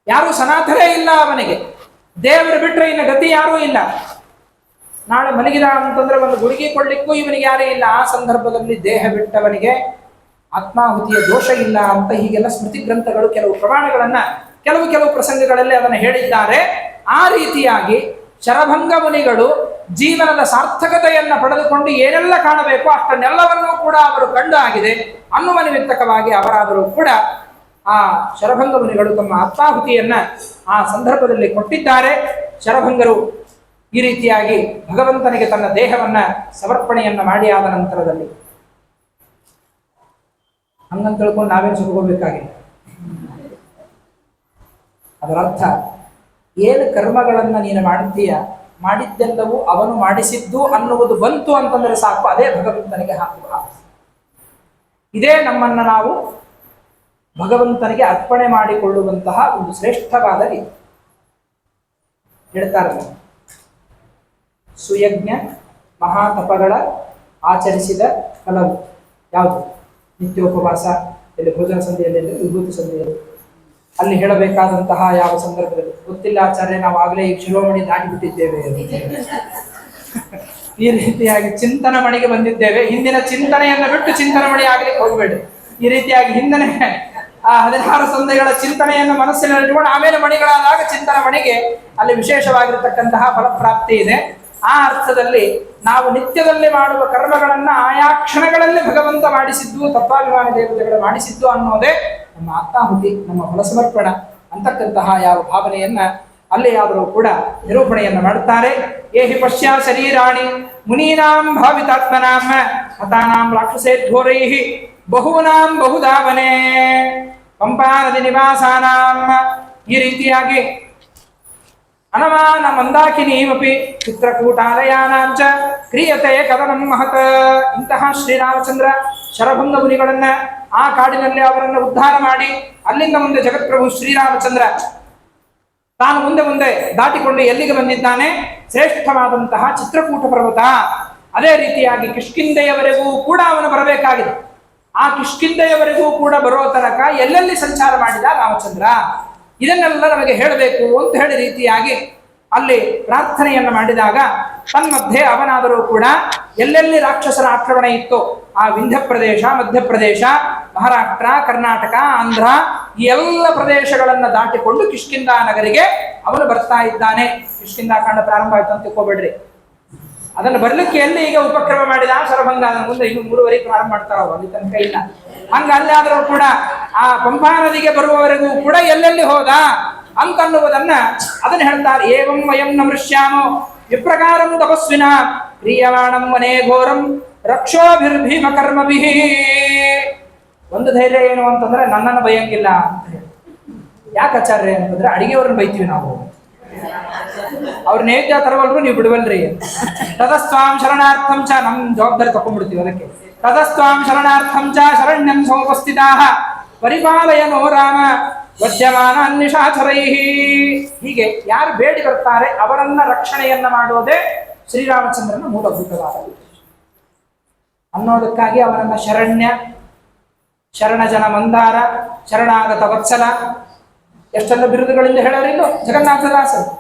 ಯಾರು ಸನಾಥರೇ ಇಲ್ಲ ಅವನಿಗೆ. ದೇವರು ಬಿಟ್ಟರೆ ಇನ್ನು ಗತಿ ಯಾರೂ ಇಲ್ಲ. ನಾಳೆ ಮಲಗಿದ ಅಂತಂದ್ರೆ ಒಂದು ಗುಡುಗಿಕೊಳ್ಳಿಕ್ಕೂ ಇವನಿಗೆ ಯಾರೇ ಇಲ್ಲ. ಆ ಸಂದರ್ಭದಲ್ಲಿ ದೇಹ ಬಿಟ್ಟವನಿಗೆ ಆತ್ಮಾಹುತಿಯ ದೋಷ ಇಲ್ಲ ಅಂತ ಹೀಗೆಲ್ಲ ಸ್ಮೃತಿ ಗ್ರಂಥಗಳು ಕೆಲವು ಪ್ರಮಾಣಗಳನ್ನು, ಕೆಲವು ಕೆಲವು ಪ್ರಸಂಗಗಳಲ್ಲಿ ಅದನ್ನು ಹೇಳಿದ್ದಾರೆ. ಆ ರೀತಿಯಾಗಿ ಶರಭಂಗ ಮುನಿಗಳು ಜೀವನದ ಸಾರ್ಥಕತೆಯನ್ನ ಪಡೆದುಕೊಂಡು ಏನೆಲ್ಲ ಕಾಣಬೇಕು ಅಷ್ಟನ್ನೆಲ್ಲವನ್ನೂ ಕೂಡ ಅವರು ಕಂಡು ಆಗಿದೆ ಅನ್ನುವ ನಿಮಿತ್ತಕವಾಗಿ ಅವರಾದರೂ ಕೂಡ ಆ ಶರಭಂಗ ಮುನಿಗಳು ತಮ್ಮ ಆತ್ಮಾಹುತಿಯನ್ನ ಆ ಸಂದರ್ಭದಲ್ಲಿ ಕೊಟ್ಟಿದ್ದಾರೆ. ಶರಭಂಗರು ಈ ರೀತಿಯಾಗಿ ಭಗವಂತನಿಗೆ ತನ್ನ ದೇಹವನ್ನ ಸಮರ್ಪಣೆಯನ್ನ ಮಾಡಿ ಆದ ನಂತರದಲ್ಲಿ. ಹಂಗಂತ ತಿಳ್ಕೊಂಡು ನಾವೇನು ಸುಖಗೋಬೇಕಾಗಿಲ್ಲ ಅದರ ಅರ್ಥ ಏನು ಕರ್ಮಗಳನ್ನ ನೀನು ಮಾಡ್ತೀಯ? ಮಾಡಿದ್ದೆಲ್ಲವೂ ಅವನು ಮಾಡಿಸಿದ್ದು ಅನ್ನುವುದು ಬಂತು ಅಂತಂದ್ರೆ ಸಾಕು. ಅದೇ ಭಗವಂತನಿಗೆ ಹಾಕುವ ಇದೇ ನಮ್ಮನ್ನ ನಾವು ಭಗವಂತನಿಗೆ ಅರ್ಪಣೆ ಮಾಡಿಕೊಳ್ಳುವಂತಹ ಒಂದು ಶ್ರೇಷ್ಠವಾದ ರೀತಿ. ಹೇಳ್ತಾರೆ ಸುಯಜ್ಞ, ಮಹಾತಪಗಳ ಆಚರಿಸಿದ ಫಲವು ಯಾವುದು? ನಿತ್ಯೋಪವಾಸ, ಇಲ್ಲಿ ಭೋಜನ ಸಂಧಿಯಲ್ಲಿ ವಿಭೂತಿ ಸಂಧಿಯಲ್ಲಿ. ಅಲ್ಲಿ ಹೇಳಬೇಕಾದಂತಹ ಯಾವ ಸಂದರ್ಭದಲ್ಲಿ? ಗೊತ್ತಿಲ್ಲ ಆಚಾರ್ಯ ನಾವು ಆಗಲೇ ಈ ಶಿರೋಮಣಿ ದಾಟಿಬಿಟ್ಟಿದ್ದೇವೆ ಈ ರೀತಿಯಾಗಿ ಚಿಂತನ ಮಣಿಗೆ ಬಂದಿದ್ದೇವೆ. ಹಿಂದಿನ ಚಿಂತನೆಯನ್ನು ಬಿಟ್ಟು ಚಿಂತನ ಮಣಿ ಆಗ್ಲಿಕ್ಕೆ ಹೋಗ್ಬೇಡಿ. ಈ ರೀತಿಯಾಗಿ ಹಿಂದನೆ ಆ ಹದಿನಾರು ಸಂದೆಗಳ ಚಿಂತನೆಯನ್ನು ಮನಸ್ಸಿನಲ್ಲಿ ಇಟ್ಕೊಂಡು ಆಮೇಲೆ ಮಣಿಗಳಾದಾಗ ಚಿಂತನ ಮಣಿಗೆ ಅಲ್ಲಿ ವಿಶೇಷವಾಗಿರತಕ್ಕಂತಹ ಫಲಪ್ರಾಪ್ತಿ ಇದೆ. ಆ ಅರ್ಥದಲ್ಲಿ ನಾವು ನಿತ್ಯದಲ್ಲಿ ಮಾಡುವ ಕರ್ಮಗಳನ್ನ ಆಯಾ ಕ್ಷಣಗಳಲ್ಲಿ ಭಗವಂತ ಮಾಡಿಸಿದ್ದು, ತತ್ವಾಭಿಮಾನಿ ದೇವತೆಗಳು ಮಾಡಿಸಿದ್ದು ಅನ್ನೋದೇ ನಮ್ಮ ಆತ್ಮಾಹುತಿ ನಮ್ಮ ಹೊಲಸಮರ್ಪಣ ಅಂತಕ್ಕಂತಹ ಯಾವ ಭಾವನೆಯನ್ನ ಅಲ್ಲಿ ಕೂಡ ನಿರೂಪಣೆಯನ್ನು ಮಾಡುತ್ತಾರೆ. ಏಹಿ ಪಶ್ಯ ಶರೀರಾಣಿ ಮುನೀನಾಂ ಭಾವಿತಾತ್ಮನಾಂ ಹತಾನಾಂ ಘೋರೈಹಿ ಬಹುನಾಂ ಬಹುಧಾವನೆ ಪಂಪಾ ನದಿ ನಿವಾಸಾನಾಂ. ಈ ರೀತಿಯಾಗಿ ಅನಮಾನ ಮಂದಾಕಿನೀಮಪಿ ಚಿತ್ರಕೂಟಾಲಯಾನಾಂಚ ಕ್ರಿಯತೆ ಕದನಂ ಮಹತ್. ಇಂತಹ ಶ್ರೀರಾಮಚಂದ್ರ ಶರಭಂಗ ಮುನಿಗಳನ್ನ ಆ ಕಾಡಿನಲ್ಲಿ ಅವರನ್ನು ಉದ್ಧಾರ ಮಾಡಿ, ಅಲ್ಲಿಂದ ಮುಂದೆ ಜಗತ್ಪ್ರಭು ಶ್ರೀರಾಮಚಂದ್ರ ತಾನು ಮುಂದೆ ಮುಂದೆ ದಾಟಿಕೊಂಡು ಎಲ್ಲಿಗೆ ಬಂದಿದ್ದಾನೆ? ಶ್ರೇಷ್ಠವಾದಂತಹ ಚಿತ್ರಕೂಟ ಪರ್ವತ. ಅದೇ ರೀತಿಯಾಗಿ ಕಿಷ್ಕಿಂದೆಯವರೆಗೂ ಕೂಡ ಅವನು ಬರಬೇಕಾಗಿದೆ. ಆ ಕಿಷ್ಕಿಂದೆಯವರೆಗೂ ಕೂಡ ಬರೋ ತನಕ ಎಲ್ಲೆಲ್ಲಿ ಸಂಚಾರ ಮಾಡಿದ ರಾಮಚಂದ್ರ? ಇದನ್ನೆಲ್ಲ ನಮಗೆ ಹೇಳಬೇಕು ಅಂತ ಹೇಳಿ ರೀತಿಯಾಗಿ ಅಲ್ಲಿ ಪ್ರಾರ್ಥನೆಯನ್ನು ಮಾಡಿದಾಗ ತನ್ಮಧ್ಯೆ ಅವನಾದರೂ ಕೂಡ ಎಲ್ಲೆಲ್ಲಿ ರಾಕ್ಷಸರ ಆಕ್ರಮಣ ಇತ್ತು ಆ ವಿಂಧ್ಯ ಪ್ರದೇಶ ಮಧ್ಯಪ್ರದೇಶ, ಮಹಾರಾಷ್ಟ್ರ, ಕರ್ನಾಟಕ, ಆಂಧ್ರ ಎಲ್ಲ ಪ್ರದೇಶಗಳನ್ನು ದಾಟಿಕೊಂಡು ಕಿಷ್ಕಿಂದ ನಗರಿಗೆ ಅವನು ಬರ್ತಾ ಇದ್ದಾನೆ. ಕಿಷ್ಕಿಂದ ಕಾಂಡ ಪ್ರಾರಂಭ ಆಯ್ತು ಅಂತ ತಿಳ್ಕೊಬೇಡ್ರಿ. ಅದನ್ನು ಬರ್ಲಿಕ್ಕೆ ಎಲ್ಲಿ ಈಗ ಉಪಕ್ರಮ ಮಾಡಿದ? ಸರಭಂಗ ಅದನ್ನ ಮುಂದೆ ಇನ್ನು ಮೂರುವರೆಗೆ ಪ್ರಾರಂಭ ಮಾಡ್ತಾರ ಅವರು, ಅಲ್ಲಿ ತನಕ ಇಲ್ಲ. ಹಂಗ ಅಲ್ಲಾದರೂ ಕೂಡ ಆ ಪಂಪಾ ನದಿಗೆ ಬರುವವರೆಗೂ ಕೂಡ ಎಲ್ಲೆಲ್ಲಿ ಹೋದ ಅಂತನ್ನುವುದನ್ನ ಅದನ್ನ ಹೇಳ್ತಾರೆ. ಏವಂ ವಯಂ ನಮೃಶ್ಯಾಮೋ ವಿಪ್ರಕಾರಂ ತಪಸ್ವಿನ ಕ್ರಿಯಮಾಣಂ ಮನೆ ಘೋರಂ. ರಕ್ಷೋಭಿರ್ಭೀಮ ಕರ್ಮಭಿ ಒಂದು ಧೈರ್ಯ ಏನು ಅಂತಂದ್ರೆ ನನ್ನನ್ನು ಬಯಂಗಿಲ್ಲ ಅಂತ ಹೇಳಿ. ಯಾಕೆ ಆಚಾರ್ಯ ಅಂತಂದ್ರೆ ಅಡಿಗೆಯವ್ರನ್ನ ಬೈತೀವಿ ನಾವು. ಅವ್ರ ನೈವೇದ್ಯ ತರವಲ್ರು ನೀವು ಬಿಡವಲ್ರಿ. ತದಸ್ವಾಂ ಶರಣಾರ್ಥಂ ಚ, ನಮ್ ಜವಾಬ್ದಾರಿ ತಕೊಂಡ್ಬಿಡ್ತೀವಿ ಅದಕ್ಕೆ. ತದಸ್ವಾಂ ಶರಣಾರ್ಥಂ ಚ, ಶರಣ್ಯಂ ಸಮುಪಸ್ಥಿತಾ ಪರಿಪಾಲಯನೋ ರಾಮ ವದ್ಯಮಾನ ಅನ್ನಿಷಾಚರೈಹಿ ಹೀಗೆ ಯಾರು ಬೇಡಿ ಬರ್ತಾರೆ ಅವರನ್ನ ರಕ್ಷಣೆಯನ್ನ ಮಾಡೋದೇ ಶ್ರೀರಾಮಚಂದ್ರನ ಮೂಲಭೂತವಾದ. ಅನ್ನೋದಕ್ಕಾಗಿ ಅವನನ್ನ ಶರಣ್ಯ, ಶರಣಜನ ಮಂದಾರ ಶರಣಾಗತ ವತ್ಸಲ ಎಷ್ಟೆಲ್ಲ ಬಿರುದುಗಳಿಂದ ಹೇಳೋರಿಲ್ಲೋ ಜಗನ್ನಾಥದಾಸರು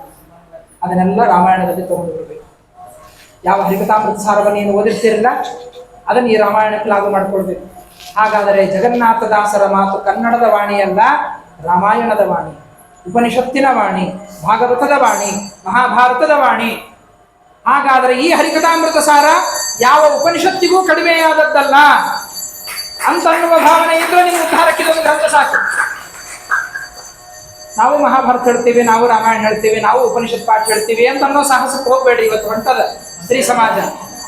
ಅದನ್ನೆಲ್ಲ ರಾಮಾಯಣದಲ್ಲಿ ತಗೊಂಡು ಬರಬೇಕು ಯಾವ ಹರಿಕಥಾಮೃತ ಸಾರವನ್ನು ಏನು ಓದಿರ್ತಿರಲ್ಲ, ಅದನ್ನು ಈ ರಾಮಾಯಣಕ್ಕೆ ಲಾಗು ಮಾಡ್ಕೊಳ್ಬೇಕು. ಹಾಗಾದರೆ ಜಗನ್ನಾಥದಾಸರ ಮಾತು ಕನ್ನಡದ ವಾಣಿಯಲ್ಲ, ರಾಮಾಯಣದ ವಾಣಿ, ಉಪನಿಷತ್ತಿನ ವಾಣಿ, ಭಾಗವತದ ವಾಣಿ, ಮಹಾಭಾರತದ ವಾಣಿ. ಹಾಗಾದರೆ ಈ ಹರಿಕಥಾಮೃತ ಸಾರ ಯಾವ ಉಪನಿಷತ್ತಿಗೂ ಕಡಿಮೆಯಾದದ್ದಲ್ಲ ಅಂತ ಅನ್ನುವ ಭಾವನೆ ಇದ್ರೆ ನಿಮ್ಮ ಉದ್ಧಾರಕ್ಕೆ ಇದೊಂದು ಗ್ರಂಥ ಸಾಕು. ನಾವು ಮಹಾಭಾರತ ಹೇಳ್ತೀವಿ ನಾವು ರಾಮಾಯಣ ಹೇಳ್ತೀವಿ ನಾವು ಉಪನಿಷತ್ ಪಾಠ ಹೇಳ್ತೀವಿ ಅಂತ ಅನ್ನೋ ಸಾಹಸಕ್ಕೆ ಹೋಗ್ಬೇಡ್ರಿ ಇವತ್ತು ಹೊಂಟದ ಸ್ತ್ರೀ ಸಮಾಜ.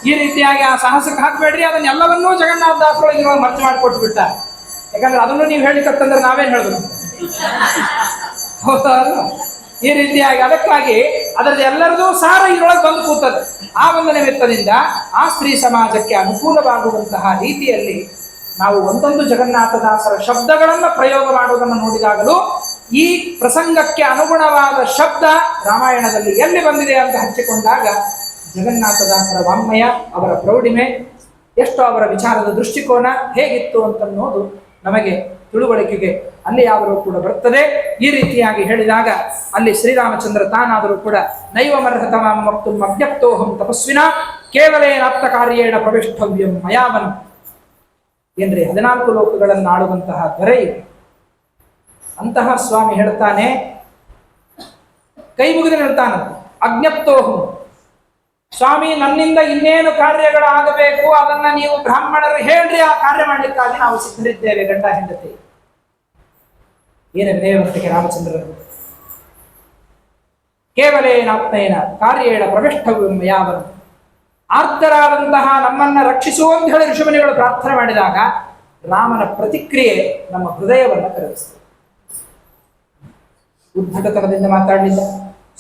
ಈ ರೀತಿಯಾಗಿ ಆ ಸಾಹಸಕ್ಕೆ ಹಾಕ್ಬೇಡ್ರಿ ಅದನ್ನೆಲ್ಲವನ್ನೂ ಜಗನ್ನಾಥ ದಾಸರೊಳಗೆ ಇವಾಗ ಮರ್ಚು ಮಾಡಿಕೊಟ್ಟು ಬಿಟ್ಟ ಯಾಕಂದ್ರೆ ಅದನ್ನು ನೀವು ಹೇಳಿಕತ್ತಂದ್ರೆ ನಾವೇನ್ ಹೇಳಿದ್ರು ಹೌದಾ? ಈ ರೀತಿಯಾಗಿ ಅದಕ್ಕಾಗಿ ಅದರದ್ದು ಎಲ್ಲರದೂ ಸಾರ ಇದರೊಳಗೆ ಬಂದು ಕೂತದೆ ಆ ಒಂದು ನಿಮಿತ್ತದಿಂದ ಆ ಸ್ತ್ರೀ ಸಮಾಜಕ್ಕೆ ಅನುಕೂಲವಾಗುವಂತಹ ರೀತಿಯಲ್ಲಿ ನಾವು ಒಂದೊಂದು ಜಗನ್ನಾಥದಾಸರ ಶಬ್ದಗಳನ್ನು ಪ್ರಯೋಗ ಮಾಡುವುದನ್ನು ನೋಡಿದಾಗಲೂ ಈ ಪ್ರಸಂಗಕ್ಕೆ ಅನುಗುಣವಾದ ಶಬ್ದ ರಾಮಾಯಣದಲ್ಲಿ ಎಲ್ಲಿ ಬಂದಿದೆ ಅಂತ ಹಂಚಿಕೊಂಡಾಗ ಜಗನ್ನಾಥದಾಸರ ವಾಮ್ಮಯ ಅವರ ಪ್ರೌಢಿಮೆ, ಎಷ್ಟು ಅವರ ವಿಚಾರದ ದೃಷ್ಟಿಕೋನ ಹೇಗಿತ್ತು ಅಂತನ್ನೋದು ನಮಗೆ ತಿಳುವಳಿಕೆಗೆ ಅಲ್ಲಿ ಆದರೂ ಕೂಡ ಬರ್ತದೆ ಈ ರೀತಿಯಾಗಿ ಹೇಳಿದಾಗ ಅಲ್ಲಿ ಶ್ರೀರಾಮಚಂದ್ರ ತಾನಾದರೂ ಕೂಡ ನೈವ ಮರ್ಹತಮಾಂ ಮತ್ತು ಮವ್ಯಕ್ತೋಹಂ ತಪಸ್ವಿನ ಕೇವಲೇನಾಪ್ತ ಕಾರ್ಯೇಣ ಪ್ರವಿಷ್ಠವ್ಯಂ ಮಯಾವನ್ ಏನ್ರಿ ಹದಿನಾಲ್ಕು ಲೋಕಗಳನ್ನು ಆಡುವಂತಹ ದೊರೆ. ಅಂತಹ ಸ್ವಾಮಿ ಹೇಳ್ತಾನೆ, ಕೈ ಮುಗಿದು ನಿಲ್ತಾನೆ ಅಜ್ಞಪ್ತೋಹಂ. ಸ್ವಾಮಿ, ನನ್ನಿಂದ ಇನ್ನೇನು ಕಾರ್ಯಗಳಾಗಬೇಕು? ಅದನ್ನ ನೀವು ಬ್ರಾಹ್ಮಣರು ಹೇಳ್ರಿ, ಆ ಕಾರ್ಯ ಮಾಡಲಿಕ್ಕಾಗಿ ನಾವು ಸಿದ್ಧರಿದ್ದೇವೆ ಗಂಡ ಹೆಂಡತಿ. ಏನ ವಿನಯವಂತಿಕೆ ರಾಮಚಂದ್ರರು ಕೇವಲೇನಾತ್ಮೇನ ಕಾರ್ಯೇಣ ಪ್ರವಿಷ್ಠವೆಂಬ ಯಾವನು? ಆರ್ತರಾದಂತಹ ನಮ್ಮನ್ನ ರಕ್ಷಿಸು ಅಂತ ಹೇಳಿ ಋಷಿಮುನಿಗಳು ಪ್ರಾರ್ಥನೆ ಮಾಡಿದಾಗ ರಾಮನ ಪ್ರತಿಕ್ರಿಯೆ ನಮ್ಮ ಹೃದಯವನ್ನು ಕರಗಿಸ್ತದೆ ಉದ್ಧಟತನದಿಂದ ಮಾತಾಡಲಿಲ್ಲ,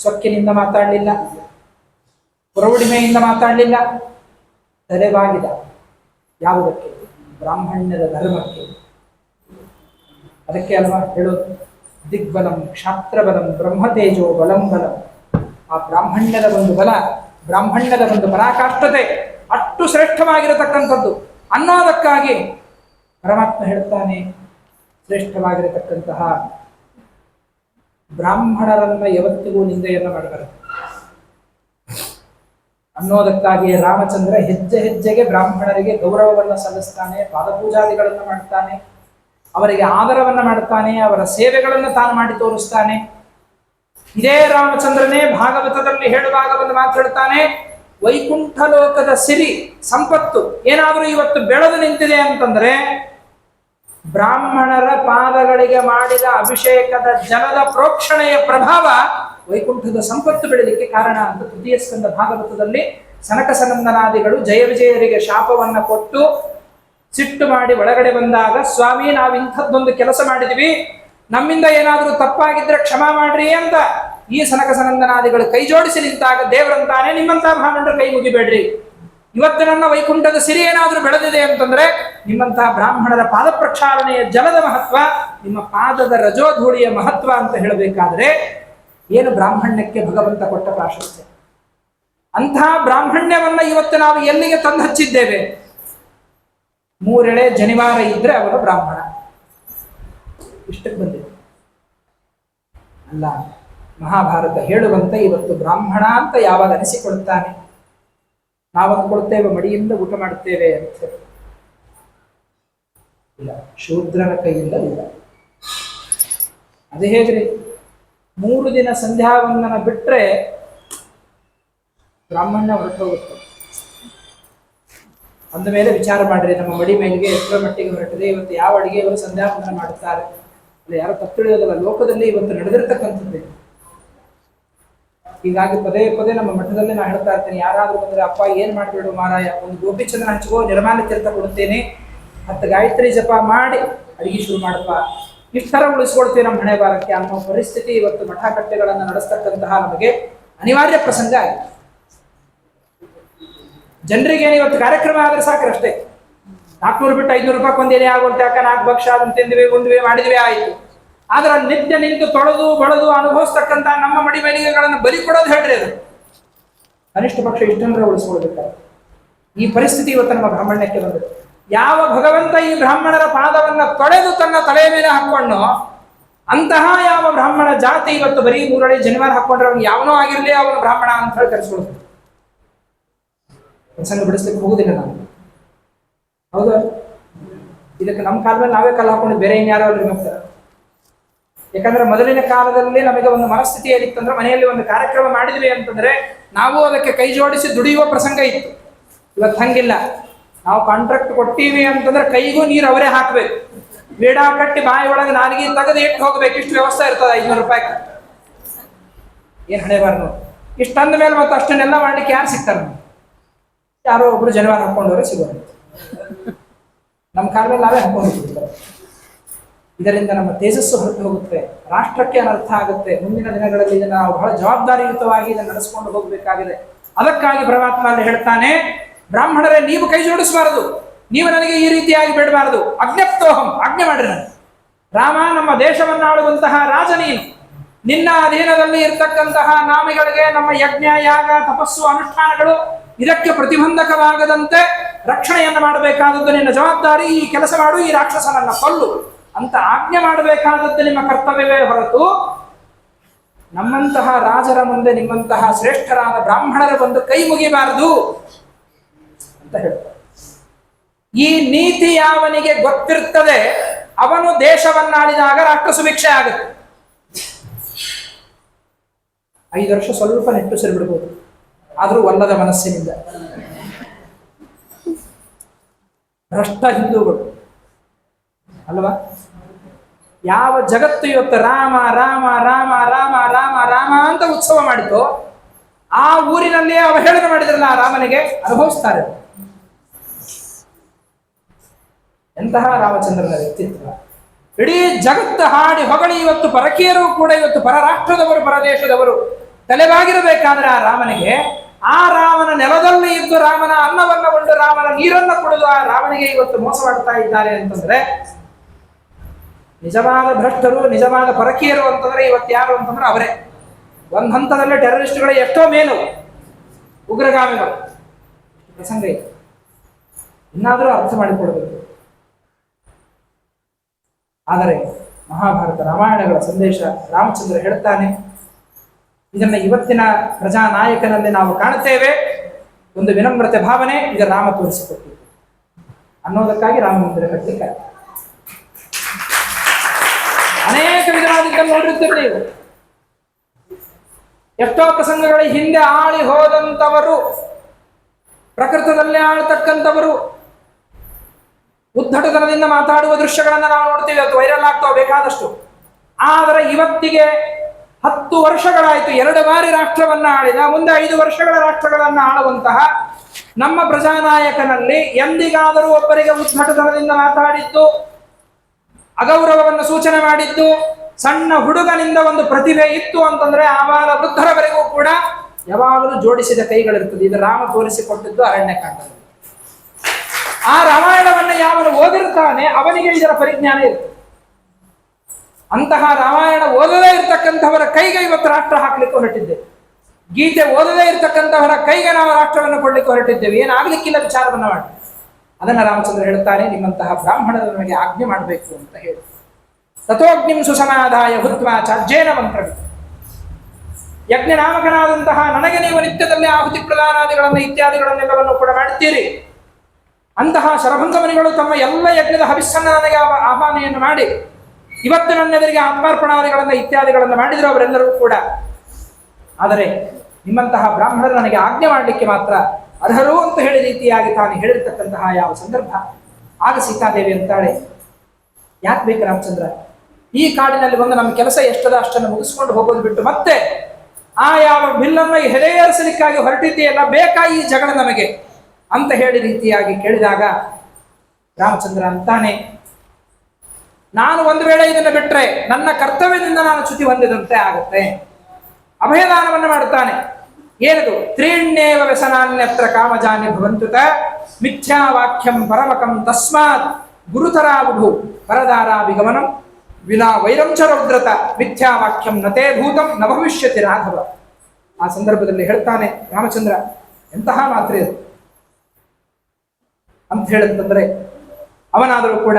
ಸೊಕ್ಕಿನಿಂದ ಮಾತಾಡಲಿಲ್ಲ ಪ್ರೌಢಿಮೆಯಿಂದ ಮಾತಾಡಲಿಲ್ಲ, ತಲೆಬಾಗಿದ ಯಾವುದಕ್ಕೆ? ಬ್ರಾಹ್ಮಣ್ಯದ ಧರ್ಮಕ್ಕೆ. ಅದಕ್ಕೆ ಅಲ್ವಾ ಹೇಳೋದು? ದಿಗ್ಬಲಂ, ಕ್ಷಾತ್ರಬಲಂ, ಬ್ರಹ್ಮತೇಜೋ ಬಲಂ ಬಲಂ. ಆ ಬ್ರಾಹ್ಮಣ್ಯದ ಒಂದು ಬಲ ಬ್ರಾಹ್ಮಣ್ಯದ ಒಂದು ಪರಾಕಾಷ್ಠತೆ ಅಷ್ಟು ಶ್ರೇಷ್ಠವಾಗಿರತಕ್ಕಂಥದ್ದು. ಅನ್ನೋದಕ್ಕಾಗಿ ಪರಮಾತ್ಮ ಹೇಳ್ತಾನೆ, ಶ್ರೇಷ್ಠವಾಗಿರತಕ್ಕಂತಹ ಬ್ರಾಹ್ಮಣರನ್ನ ಯಾವತ್ತಿಗೂ ನಿಂದೆಯನ್ನು ಮಾಡಬಾರದು. ಅನ್ನೋದಕ್ಕಾಗಿ ರಾಮಚಂದ್ರ ಹೆಜ್ಜೆ ಹೆಜ್ಜೆಗೆ ಬ್ರಾಹ್ಮಣರಿಗೆ ಗೌರವವನ್ನು ಸಲ್ಲಿಸ್ತಾನೆ, ಪಾದಪೂಜಾದಿಗಳನ್ನು ಮಾಡ್ತಾನೆ. ಅವರಿಗೆ ಆದರವನ್ನ ಮಾಡುತ್ತಾನೆ, ಅವರ ಸೇವೆಗಳನ್ನು ತಾನು ಮಾಡಿ ತೋರಿಸ್ತಾನೆ. ಇದೇ ರಾಮಚಂದ್ರನೇ ಭಾಗವತದಲ್ಲಿ ಹೇಳುವಾಗ ಒಂದು ಮಾತಾಡ್ತಾನೆ ವೈಕುಂಠ ಲೋಕದ ಸಿರಿ, ಸಂಪತ್ತು, ಏನಾದರೂ ಇವತ್ತು ಬೆಳೆದು ನಿಂತಿದೆ ಅಂತಂದ್ರೆ, ಬ್ರಾಹ್ಮಣರ ಪಾದಗಳಿಗೆ ಮಾಡಿದ ಅಭಿಷೇಕದ ಜಲದ ಪ್ರೋಕ್ಷಣೆಯ ಪ್ರಭಾವ ವೈಕುಂಠದ ಸಂಪತ್ತು ಬೆಳೆಯಲಿಕ್ಕೆ ಕಾರಣ ಅಂತ ತೃತೀಯ ಸ್ಕಂದ ಭಾಗವತದಲ್ಲಿ ಸನಕ ಸನಂದನಾದಿಗಳು ಜಯ ವಿಜಯರಿಗೆ ಶಾಪವನ್ನ ಕೊಟ್ಟು ಸಿಟ್ಟು ಮಾಡಿ ಒಳಗಡೆ ಬಂದಾಗ, ಸ್ವಾಮಿ, ನಾವು ಇಂಥದ್ದೊಂದು ಕೆಲಸ ಮಾಡಿದ್ವಿ. ನಮ್ಮಿಂದ ಏನಾದರೂ ತಪ್ಪಾಗಿದ್ರೆ ಕ್ಷಮಾ ಮಾಡ್ರಿ ಅಂತ ಈ ಸನಕ ಸನಂದನಾದಿಗಳು ಕೈ ಜೋಡಿಸಿ ನಿಂತಾಗ ದೇವರಂತಾನೆ ನಿಮ್ಮಂತ ಬ್ರಾಹ್ಮಣರು ಕೈ ಮುಗಿಬೇಡ್ರಿ. ಇವತ್ತು ನನ್ನ ವೈಕುಂಠದ ಸಿರಿ ಏನಾದರೂ ಬೆಳೆದಿದೆ ಅಂತಂದ್ರೆ, ನಿಮ್ಮಂತಹ ಬ್ರಾಹ್ಮಣರ ಪಾದ ಪ್ರಕ್ಷಾಳನೆಯ ಜಲದ ಮಹತ್ವ, ನಿಮ್ಮ ಪಾದದ ರಜೋಧೂಳಿಯ ಮಹತ್ವ ಅಂತ ಹೇಳಬೇಕಾದ್ರೆ, ಏನು ಬ್ರಾಹ್ಮಣ್ಯಕ್ಕೆ ಭಗವಂತ ಕೊಟ್ಟ ಪ್ರಾಶಸ್ತ್ಯ? ಅಂತಹ ಬ್ರಾಹ್ಮಣ್ಯವನ್ನ ಇವತ್ತು ನಾವು ಎಲ್ಲಿಗೆ ತಂದು ಹಚ್ಚಿದ್ದೇವೆ? ಮೂರೆಳೆ ಜನಿವಾರ ಇದ್ರೆ ಅವನು ಬ್ರಾಹ್ಮಣ. ಇಷ್ಟಕ್ಕೆ ಬಂದಿದೆ ಅಲ್ಲ, ಮಹಾಭಾರತ ಹೇಳುವಂತೆ ಇವತ್ತು ಬ್ರಾಹ್ಮಣ ಅಂತ ಯಾವಾಗ ಅನಿಸಿಕೊಳ್ತಾನೆ ನಾವು ಅಂದ್ಕೊಳ್ತೇವೆ ಮಡಿಯಿಂದ ಊಟ ಮಾಡುತ್ತೇವೆ ಅಂತ. ಇಲ್ಲ, ಶೂದ್ರನ ಕೈಯಿಂದ ಇಲ್ಲ. ಅದು ಹೇಗ್ರಿ? ಮೂರು ದಿನ ಸಂಧ್ಯಾವಂದನ ಬಿಟ್ರೆ ಬ್ರಾಹ್ಮಣ್ಯ ಹೊರಟು ಹೋಗುತ್ತೆ ಅಂದ ಮೇಲೆ ವಿಚಾರ ಮಾಡ್ರಿ, ನಮ್ಮ ಮಡಿ ಮೇಲೆ ಎಷ್ಟರ ಮಟ್ಟಿಗೆ ಹೊರಟಿದೆ. ಇವತ್ತು ಯಾವ ಅಡಿಗೆಯವರು ಸಂಧ್ಯಾವಂದನ ಮಾಡುತ್ತಾರೆ? ಯಾರು ತಪ್ಪು ಲೋಕದಲ್ಲಿ ಇವತ್ತು ನಡೆದಿರ್ತಕ್ಕಂಥದ್ದೇ. ಹೀಗಾಗಿ ಪದೇ ಪದೇ ನಮ್ಮ ಮಠದಲ್ಲಿ ನಾನು ಹೇಳ್ತಾ ಇರ್ತೇನೆ, ಯಾರಾದ್ರೂ ಬಂದ್ರೆ, ಅಪ್ಪ, ಏನ್ ಮಾಡ್ಬೇಡ ಮಾರಾಯ, ಒಂದು ಗೋಪಿ ಚಂದ್ರ ಹಂಚ್ಕೋ, ನಿರ್ಮಾಣ ತೀರ್ಥ ಕೊಡುತ್ತೇನೆ. ಹತ್ತು ಗಾಯತ್ರಿ ಜಪ ಮಾಡಿ, ಅಡಿಗೆ ಶುರು ಮಾಡಪ್ಪ. ಇಷ್ಟರ ಉಳಿಸ್ಕೊಳ್ತೀವಿ ನಮ್ಮ ಹಣೆ ಬಾರಕ್ಕೆ ಅನ್ನೋ ಪರಿಸ್ಥಿತಿ ಇವತ್ತು ಮಠ ಕಟ್ಟೆಗಳನ್ನು ನಡೆಸ್ತಕ್ಕಂತಹ ನಮಗೆ ಅನಿವಾರ್ಯ ಪ್ರಸಂಗ ಆಗಿದೆ. ಜನರಿಗೆ ಇವತ್ತು ಕಾರ್ಯಕ್ರಮ ಆದ್ರೆ ಸಾಕ್ರಷ್ಟೇ. ನಾಲ್ಕುನೂರು ಬಿಟ್ಟು ಐದುನೂರು ರೂಪಾಯಿ ಒಂದೇ ಆಗುವಂತೆ ಅಕ್ಕ ನಾಲ್ಕು ಭಕ್ಷ ಅದನ್ನು ತಿಂದ್ವಿ ಉಂದ್ವಿ ಮಾಡಿದ್ವಿ, ಆಯ್ತು. ಆದ್ರೆ ನಿತ್ಯ ನಿಂತು ತೊಳೆದು, ಬಳದು ಅನುಭವಿಸ್ತಕ್ಕಂಥ ನಮ್ಮ ಮಡಿ ಮೈಲಿಗೆಗಳನ್ನು ಬಲಿ ಕೊಡೋದು ಹೇಳ್ರಿ ಅದು. ಕನಿಷ್ಠ ಪಕ್ಷ ಇಷ್ಟಂದ್ರೆ ಉಳಿಸ್ಕೊಳ್ಬೇಕಾದ್ರೆ. ಈ ಪರಿಸ್ಥಿತಿ ಇವತ್ತು ನಮ್ಮ ಬ್ರಾಹ್ಮಣ್ಯಕ್ಕೆ ಬಂದಿದೆ. ಯಾವ ಭಗವಂತ ಈ ಬ್ರಾಹ್ಮಣರ ಪಾದವನ್ನ ತೊಳೆದು ತನ್ನ ತಲೆಯ ಮೇಲೆ ಹಾಕೊಂಡು ಅಂತಹ ಯಾವ ಬ್ರಾಹ್ಮಣ ಜಾತಿ ಇವತ್ತು ಬರೀ ಮೂರಡಿ ಜನಿವಾರ ಹಾಕೊಂಡ್ರೆ ಅವನು ಯಾವನೋ ಆಗಿರಲಿ, ಅವನು ಬ್ರಾಹ್ಮಣ ಅಂತ ಹೇಳಿ ಕರೆಸ್ಕೊಳ್ತಾರೆ ಪ್ರಸಂಗ ಬಿಡಿಸ್ಲಿಕ್ಕೆ ಹೋಗುದಿಲ್ಲ ನಾನು. ಹೌದಾ? ಇದಕ್ಕೆ ನಮ್ಮ ಕಾಲ ನಾವೇ ಕಾಲ ಹಾಕೊಂಡು ಬೇರೆ ಇನ್ಯಾರೋ ಅಲ್ಲಿ ಮತ್ತೆ. ಯಾಕಂದ್ರೆ ಮೊದಲಿನ ಕಾಲದಲ್ಲಿ ನಮಗೆ ಒಂದು ಮನಸ್ಥಿತಿ ಏನಿತ್ತಂದ್ರೆ ಮನೆಯಲ್ಲಿ ಒಂದು ಕಾರ್ಯಕ್ರಮ ಮಾಡಿದ್ವಿ ಅಂತಂದ್ರೆ ನಾವು ಅದಕ್ಕೆ ಕೈ ಜೋಡಿಸಿ ದುಡಿಯುವ ಪ್ರಸಂಗ ಇತ್ತು. ಇವತ್ತು ಹಂಗಿಲ್ಲ. ನಾವು ಕಾಂಟ್ರಾಕ್ಟ್ ಕೊಟ್ಟಿವಿ ಅಂತಂದ್ರೆ ಕೈಗೂ ನೀರು ಅವರೇ ಹಾಕ್ಬೇಕು. ಬೇಡ ಕಟ್ಟಿ ಬಾಯಿ ಒಳಗೆ ನಾಲಿಗೆ ತೆಗೆದು ಇಟ್ಟು ಹೋಗ್ಬೇಕು. ಇಷ್ಟು ವ್ಯವಸ್ಥೆ ಇರ್ತದೆ ಐನೂರು ರೂಪಾಯಿ ಏನ್ ಹಣೆ ಬಾರ್ನು ಇಷ್ಟಂದ ಮೇಲೆ ಮತ್ತೆ ಅಷ್ಟನ್ನೆಲ್ಲ ಮಾಡ್ಲಿಕ್ಕೆ ಯಾರು ಸಿಗ್ತಾರೆ? ಯಾರೋ ಒಬ್ರು ಜನವಾರ ಹಾಕೊಂಡವ್ರೆ ಸಿಗೋರು ನಮ್ಮ ಕಾಲದಲ್ಲಿ ನಾವೇ ಹಾಕೊಂಡು ಇದರಿಂದ ನಮ್ಮ ತೇಜಸ್ಸು ಹೊರಟು ಹೋಗುತ್ತೆ. ರಾಷ್ಟ್ರಕ್ಕೆ ಅನರ್ಥ ಆಗುತ್ತೆ. ಮುಂದಿನ ದಿನಗಳಲ್ಲಿ ಇದನ್ನು ನಾವು ಬಹಳ ಜವಾಬ್ದಾರಿಯುತವಾಗಿ ಇದನ್ನು ನಡೆಸಿಕೊಂಡು ಹೋಗಬೇಕಾಗಿದೆ. ಅದಕ್ಕಾಗಿ ಪರಮಾತ್ಮ ಅಲ್ಲಿ ಹೇಳ್ತಾನೆ, ಬ್ರಾಹ್ಮಣರೇ, ನೀವು ಕೈ ಜೋಡಿಸಬಾರದು. ನೀವು ನನಗೆ ಈ ರೀತಿಯಾಗಿ ಬಿಡಬಾರದು. ಅಜ್ಞಪ್ತೋಹಂ, ಆಜ್ಞೆ ಮಾಡ್ರಿ ರಾಮ, ನಮ್ಮ ದೇಶವನ್ನಾಳುವಂತಹ ರಾಜ ನೀನು. ನಿನ್ನ ಅಧೀನದಲ್ಲಿ ಇರತಕ್ಕಂತಹ ನಾಮಿಗಳಿಗೆ ನಮ್ಮ ಯಜ್ಞ, ಯಾಗ, ತಪಸ್ಸು, ಅನುಷ್ಠಾನಗಳು ಇದಕ್ಕೆ ಪ್ರತಿಬಂಧಕವಾಗದಂತೆ ರಕ್ಷಣೆಯನ್ನು ಮಾಡಬೇಕಾದದ್ದು ನಿನ್ನ ಜವಾಬ್ದಾರಿ, ಈ ಕೆಲಸ ಮಾಡು, ಈ ರಾಕ್ಷಸನನ್ನ ಕೊಲ್ಲು ಅಂತ ಆಜ್ಞೆ ಮಾಡಬೇಕಾದದ್ದು ನಿಮ್ಮ ಕರ್ತವ್ಯವೇ ಹೊರತು ನಮ್ಮಂತಹ ರಾಜರ ಮುಂದೆ ನಿಮ್ಮಂತಹ ಶ್ರೇಷ್ಠರಾದ ಬ್ರಾಹ್ಮಣರ ಬಂದು ಕೈ ಮುಗಿಬಾರದು ಅಂತ ಹೇಳ್ತಾರೆ. ಈ ನೀತಿ ಯಾವನಿಗೆ ಗೊತ್ತಿರ್ತದೆ, ಅವನು ದೇಶವನ್ನಾಳಿದಾಗ ರಾಷ್ಟ್ರ ಸುಭಿಕ್ಷೆ ಆಗುತ್ತೆ. ಐದು ವರ್ಷ ಸ್ವಲ್ಪ ನೆಟ್ಟು ಬಿಡ್ಬೋದು ಆದರೂ ಒಲ್ಲದ ಮನಸ್ಸಿನಿಂದ. ಭ್ರಷ್ಟ ಹಿಂದೂಗಳು. ಅಲ್ವಾ? ಯಾವ ಜಗತ್ತು ಇವತ್ತು ರಾಮ ರಾಮ ರಾಮ ರಾಮ ರಾಮ ರಾಮ ಅಂತ ಉತ್ಸವ ಮಾಡಿತು, ಆ ಊರಿನಲ್ಲೇ ಅವಹೇಳನ ಮಾಡಿದ್ರಲ್ಲ ಆ ರಾಮನಿಗೆ ಅನುಭವಿಸ್ತಾರೆ. ಎಂತಹ ರಾಮಚಂದ್ರನ ವ್ಯಕ್ತಿತ್ವ. ಇಡೀ ಜಗತ್ತು ಹಾಡಿ ಹೊಗಳಿ ಇವತ್ತು ಪರಕೀಯರು ಕೂಡ ಇವತ್ತು ಪರ ರಾಷ್ಟ್ರದವರು ಪರದೇಶದವರು ತಲೆಬಾಗಿರಬೇಕಾದ್ರೆ ಆ ರಾಮನಿಗೆ ಆ ರಾಮನ ನೆಲದಲ್ಲಿ ಇದ್ದು ರಾಮನ ಅನ್ನವನ್ನ ಉಂಡು ರಾಮನ ನೀರನ್ನ ಕುಡಿದು ಆ ರಾಮನಿಗೆ ಇವತ್ತು ಮೋಸ ಮಾಡ್ತಾ ಇದ್ದಾರೆ ಅಂತಂದ್ರೆ, ನಿಜವಾದ ಭ್ರಷ್ಟರು, ನಿಜವಾದ ಪರಕೀಯರು ಅಂತಂದ್ರೆ ಇವತ್ತು ಯಾರು ಅಂತಂದ್ರೆ ಅವರೇ. ಒಂದ್ ಹಂತದಲ್ಲಿ ಟೆರರಿಸ್ಟ್ಗಳು ಎಷ್ಟೋ ಮೇಲು ಉಗ್ರಗಾಮಿಗಳು. ಪ್ರಸಂಗ ಇದೆ. ಇನ್ನಾದರೂ ಅರ್ಥ ಮಾಡಿಕೊಡ್ಬೇಕು. ಆದರೆ ಮಹಾಭಾರತ ರಾಮಾಯಣಗಳ ಸಂದೇಶ ರಾಮಚಂದ್ರ ಹೇಳ್ತಾನೆ ಇದನ್ನ ಇವತ್ತಿನ ಪ್ರಜಾನಾಯಕನಲ್ಲಿ ನಾವು ಕಾಣುತ್ತೇವೆ. ಒಂದು ವಿನಮ್ರತೆ ಭಾವನೆ ಇದು ರಾಮ ಅನ್ನೋದಕ್ಕಾಗಿ ರಾಮ ಮಂದಿರ ಕಟ್ಟಲಿಕ್ಕೆ ಅನೇಕ ವಿಧವಾದಿದ್ದನ್ನು ನೋಡಿರ್ತೀರಿ ನೀವು. ಎಷ್ಟೋ ಪ್ರಸಂಗಗಳ ಹಿಂದೆ ಆಳಿ ಹೋದಂಥವರು, ಪ್ರಕೃತದಲ್ಲೇ ಆಳ್ತಕ್ಕಂಥವರು, ಉದ್ಧಟತನದಿಂದ ಮಾತಾಡುವ ದೃಶ್ಯಗಳನ್ನು ನಾವು ನೋಡ್ತೀವಿ. ಅದು ವೈರಲ್ ಆಗ್ತಾವ ಬೇಕಾದಷ್ಟು. ಆದರೆ ಇವತ್ತಿಗೆ ಹತ್ತು ವರ್ಷಗಳಾಯಿತು, ಎರಡು ಬಾರಿ ರಾಷ್ಟ್ರವನ್ನ ಆಳಿದ, ಮುಂದೆ ಐದು ವರ್ಷಗಳ ರಾಷ್ಟ್ರಗಳನ್ನು ಆಳುವಂತಹ ನಮ್ಮ ಪ್ರಜಾನಾಯಕನಲ್ಲಿ ಎಂದಿಗಾದರೂ ಒಬ್ಬರಿಗೆ ಉದ್ದಟತನದಿಂದ ಮಾತಾಡಿದ್ದು, ಅಗೌರವವನ್ನು ಸೂಚನೆ ಮಾಡಿದ್ದು, ಸಣ್ಣ ಹುಡುಗನಿಂದ ಒಂದು ಪ್ರತಿಭೆ ಇತ್ತು ಅಂತಂದ್ರೆ ಆವಾಗ ವೃದ್ಧರವರೆಗೂ ಕೂಡ ಯಾವಾಗಲೂ ಜೋಡಿಸಿದ ಕೈಗಳಿರ್ತದೆ ಇದು ರಾಮ ತೋರಿಸಿಕೊಟ್ಟಿದ್ದು ಅರಣ್ಯಕಾಂಡದಲ್ಲಿ. ಆ ರಾಮಾಯಣವನ್ನು ಯಾವನು ಓದಿರ್ತಾನೆ, ಅವನಿಗೆ ಇದರ ಪರಿಜ್ಞಾನ ಇರ್ತದೆ ಅಂತಹ ರಾಮಾಯಣ ಓದದೇ ಇರತಕ್ಕಂಥವರ ಕೈಗೆ ಇವತ್ತು ರಾಷ್ಟ್ರ ಹಾಕ್ಲಿಕ್ಕೆ ಹೊರಟಿದ್ದೇವೆ ಗೀತೆ ಓದದೇ ಇರತಕ್ಕಂಥವರ ಕೈಗೆ ನಾವು ರಾಷ್ಟ್ರವನ್ನು ಕೊಡ್ಲಿಕ್ಕೆ ಹೊರಟಿದ್ದೇವೆ. ಏನಾಗಲಿಕ್ಕಿಲ್ಲ ವಿಚಾರವನ್ನು ಮಾಡಿ. ಅದನ್ನ ರಾಮಚಂದ್ರ ಹೇಳುತ್ತಾರೆ ನಿಮ್ಮಂತಹ ಬ್ರಾಹ್ಮಣರು ನಮಗೆ ಆಜ್ಞೆ ಮಾಡಬೇಕು ಅಂತ ಹೇಳಿ. ತಥೋಗ್ನಿಂ ಸುಸಮಾದಾಯ ಹುತ್ವಾ ಮಂತ್ರವಿ ಯಜ್ಞ ನಾಮಕನಾದಂತಹ ನನಗೆ ನೀವು ನಿತ್ಯದಲ್ಲಿ ಆಹುತಿ ಪ್ರದಾನಾದಿಗಳನ್ನು ಇತ್ಯಾದಿಗಳನ್ನೆಲ್ಲವನ್ನು ಕೂಡ ಮಾಡುತ್ತೀರಿ. ಅಂತಹ ಶರಭಂಗಮನಿಗಳು ತಮ್ಮ ಎಲ್ಲ ಯಜ್ಞದ ಹವಿಸ್ಸನ್ನ ನನಗೆ ಆಹ್ವಾನೆಯನ್ನು ಮಾಡಿ ಇವತ್ತು ನನ್ನೆದುರಿಗೆ ಆತ್ಮಾರ್ಪಣಾದಿಗಳನ್ನ, ಇತ್ಯಾದಿಗಳನ್ನು ಮಾಡಿದ್ರು ಅವರೆಲ್ಲರೂ ಕೂಡ. ಆದರೆ ನಿಮ್ಮಂತಹ ಬ್ರಾಹ್ಮಣರು ನನಗೆ ಆಜ್ಞೆ ಮಾಡಲಿಕ್ಕೆ ಮಾತ್ರ ಅರ್ಹರು ಅಂತ ಹೇಳಿ ರೀತಿಯಾಗಿ ತಾನು ಹೇಳಿರ್ತಕ್ಕಂತಹ ಯಾವ ಸಂದರ್ಭ? ಆಗ ಸೀತಾದೇವಿ ಅಂತಾಳೆ, ಯಾಕೆ ಬೇಕು ರಾಮಚಂದ್ರ? ಈ ಕಾಡಿನಲ್ಲಿ ಬಂದು ನಮ್ಮ ಕೆಲಸ ಎಷ್ಟದ ಅಷ್ಟನ್ನು ಮುಗಿಸ್ಕೊಂಡು ಹೋಗೋದು ಬಿಟ್ಟು ಮತ್ತೆ ಆ ಯಾವ ಬಿಲ್ಲನ್ನು ಹೆಲೆಯೇರಿಸಲಿಕ್ಕಾಗಿ ಹೊರಟಿದೆಯಲ್ಲ ಬೇಕಾ ಈ ಜಗಳ ನಮಗೆ? ಅಂತ ಹೇಳಿ ರೀತಿಯಾಗಿ ಕೇಳಿದಾಗ ರಾಮಚಂದ್ರ ಅಂತಾನೆ ನಾನು ಒಂದು ವೇಳೆ ಇದನ್ನು ಬಿಟ್ಟರೆ ನನ್ನ ಕರ್ತವ್ಯದಿಂದ ನಾನು ಚ್ಯುತಿ ಹೊಂದಿದಂತೆ ಆಗುತ್ತೆ. ಅಭಯದಾನವನ್ನು ಮಾಡುತ್ತಾನೆ. ಏನದು? ತ್ರೀಣ್ಯೇವ ವ್ಯಸನಾನ್ಯತ್ರ ಕಾಮಜಾನಿ ಭವಂತುತ ಮಿಥ್ಯಾ ವಾಕ್ಯಂ ಪರಮಕಂ ತಸ್ಮಾತ್ ಗುರುತರಾಬುಭು ಪರದಾರಾಭಿಗಮನಂ ವಿನಾ ವೈರಂಚ ರೌದ್ರತ ಮಿಥ್ಯಾ ವಾಕ್ಯಂ ನತೇ ಭೂತಂ ನ ಭವಿಷ್ಯತಿ ರಾಘವ. ಆ ಸಂದರ್ಭದಲ್ಲಿ ಹೇಳ್ತಾನೆ ರಾಮಚಂದ್ರ, ಎಂತಹ ಮಾತ್ರೆ ಅಂತ ಹೇಳಂತಂದ್ರೆ ಅವನಾದರೂ ಕೂಡ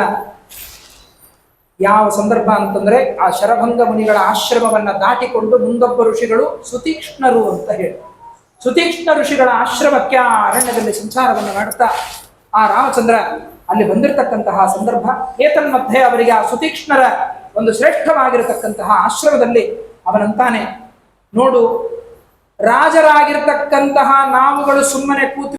ಯಾವ ಸಂದರ್ಭ ಅಂತಂದ್ರೆ ಆ ಶರಭಂಗ ಮುನಿಗಳ ಆಶ್ರಮವನ್ನ ದಾಟಿಕೊಂಡು ಮುಂದೊಬ್ಬ ಋಷಿಗಳು ಸುತೀಕ್ಷ್ಣರು ಅಂತ ಹೇಳಿ. ಸುತೀಕ್ಷ್ಣ ಋಷಿಗಳ ಆಶ್ರಮಕ್ಕೆ ಆ ಅರಣ್ಯದಲ್ಲಿ ಸಂಚಾರವನ್ನು ಮಾಡುತ್ತಾ ಆ ರಾಮಚಂದ್ರ ಅಲ್ಲಿ ಬಂದಿರತಕ್ಕಂತಹ ಸಂದರ್ಭ ಏತನ್ಮಧ್ಯೆ ಅವರಿಗೆ ಆ ಸುತೀಕ್ಷ್ಣರ ಒಂದು ಶ್ರೇಷ್ಠವಾಗಿರತಕ್ಕಂತಹ ಆಶ್ರಮದಲ್ಲಿ ಅವನಂತಾನೆ, ನೋಡು, ರಾಜರಾಗಿರ್ತಕ್ಕಂತಹ ನಾವುಗಳು ಸುಮ್ಮನೆ ಕೂತು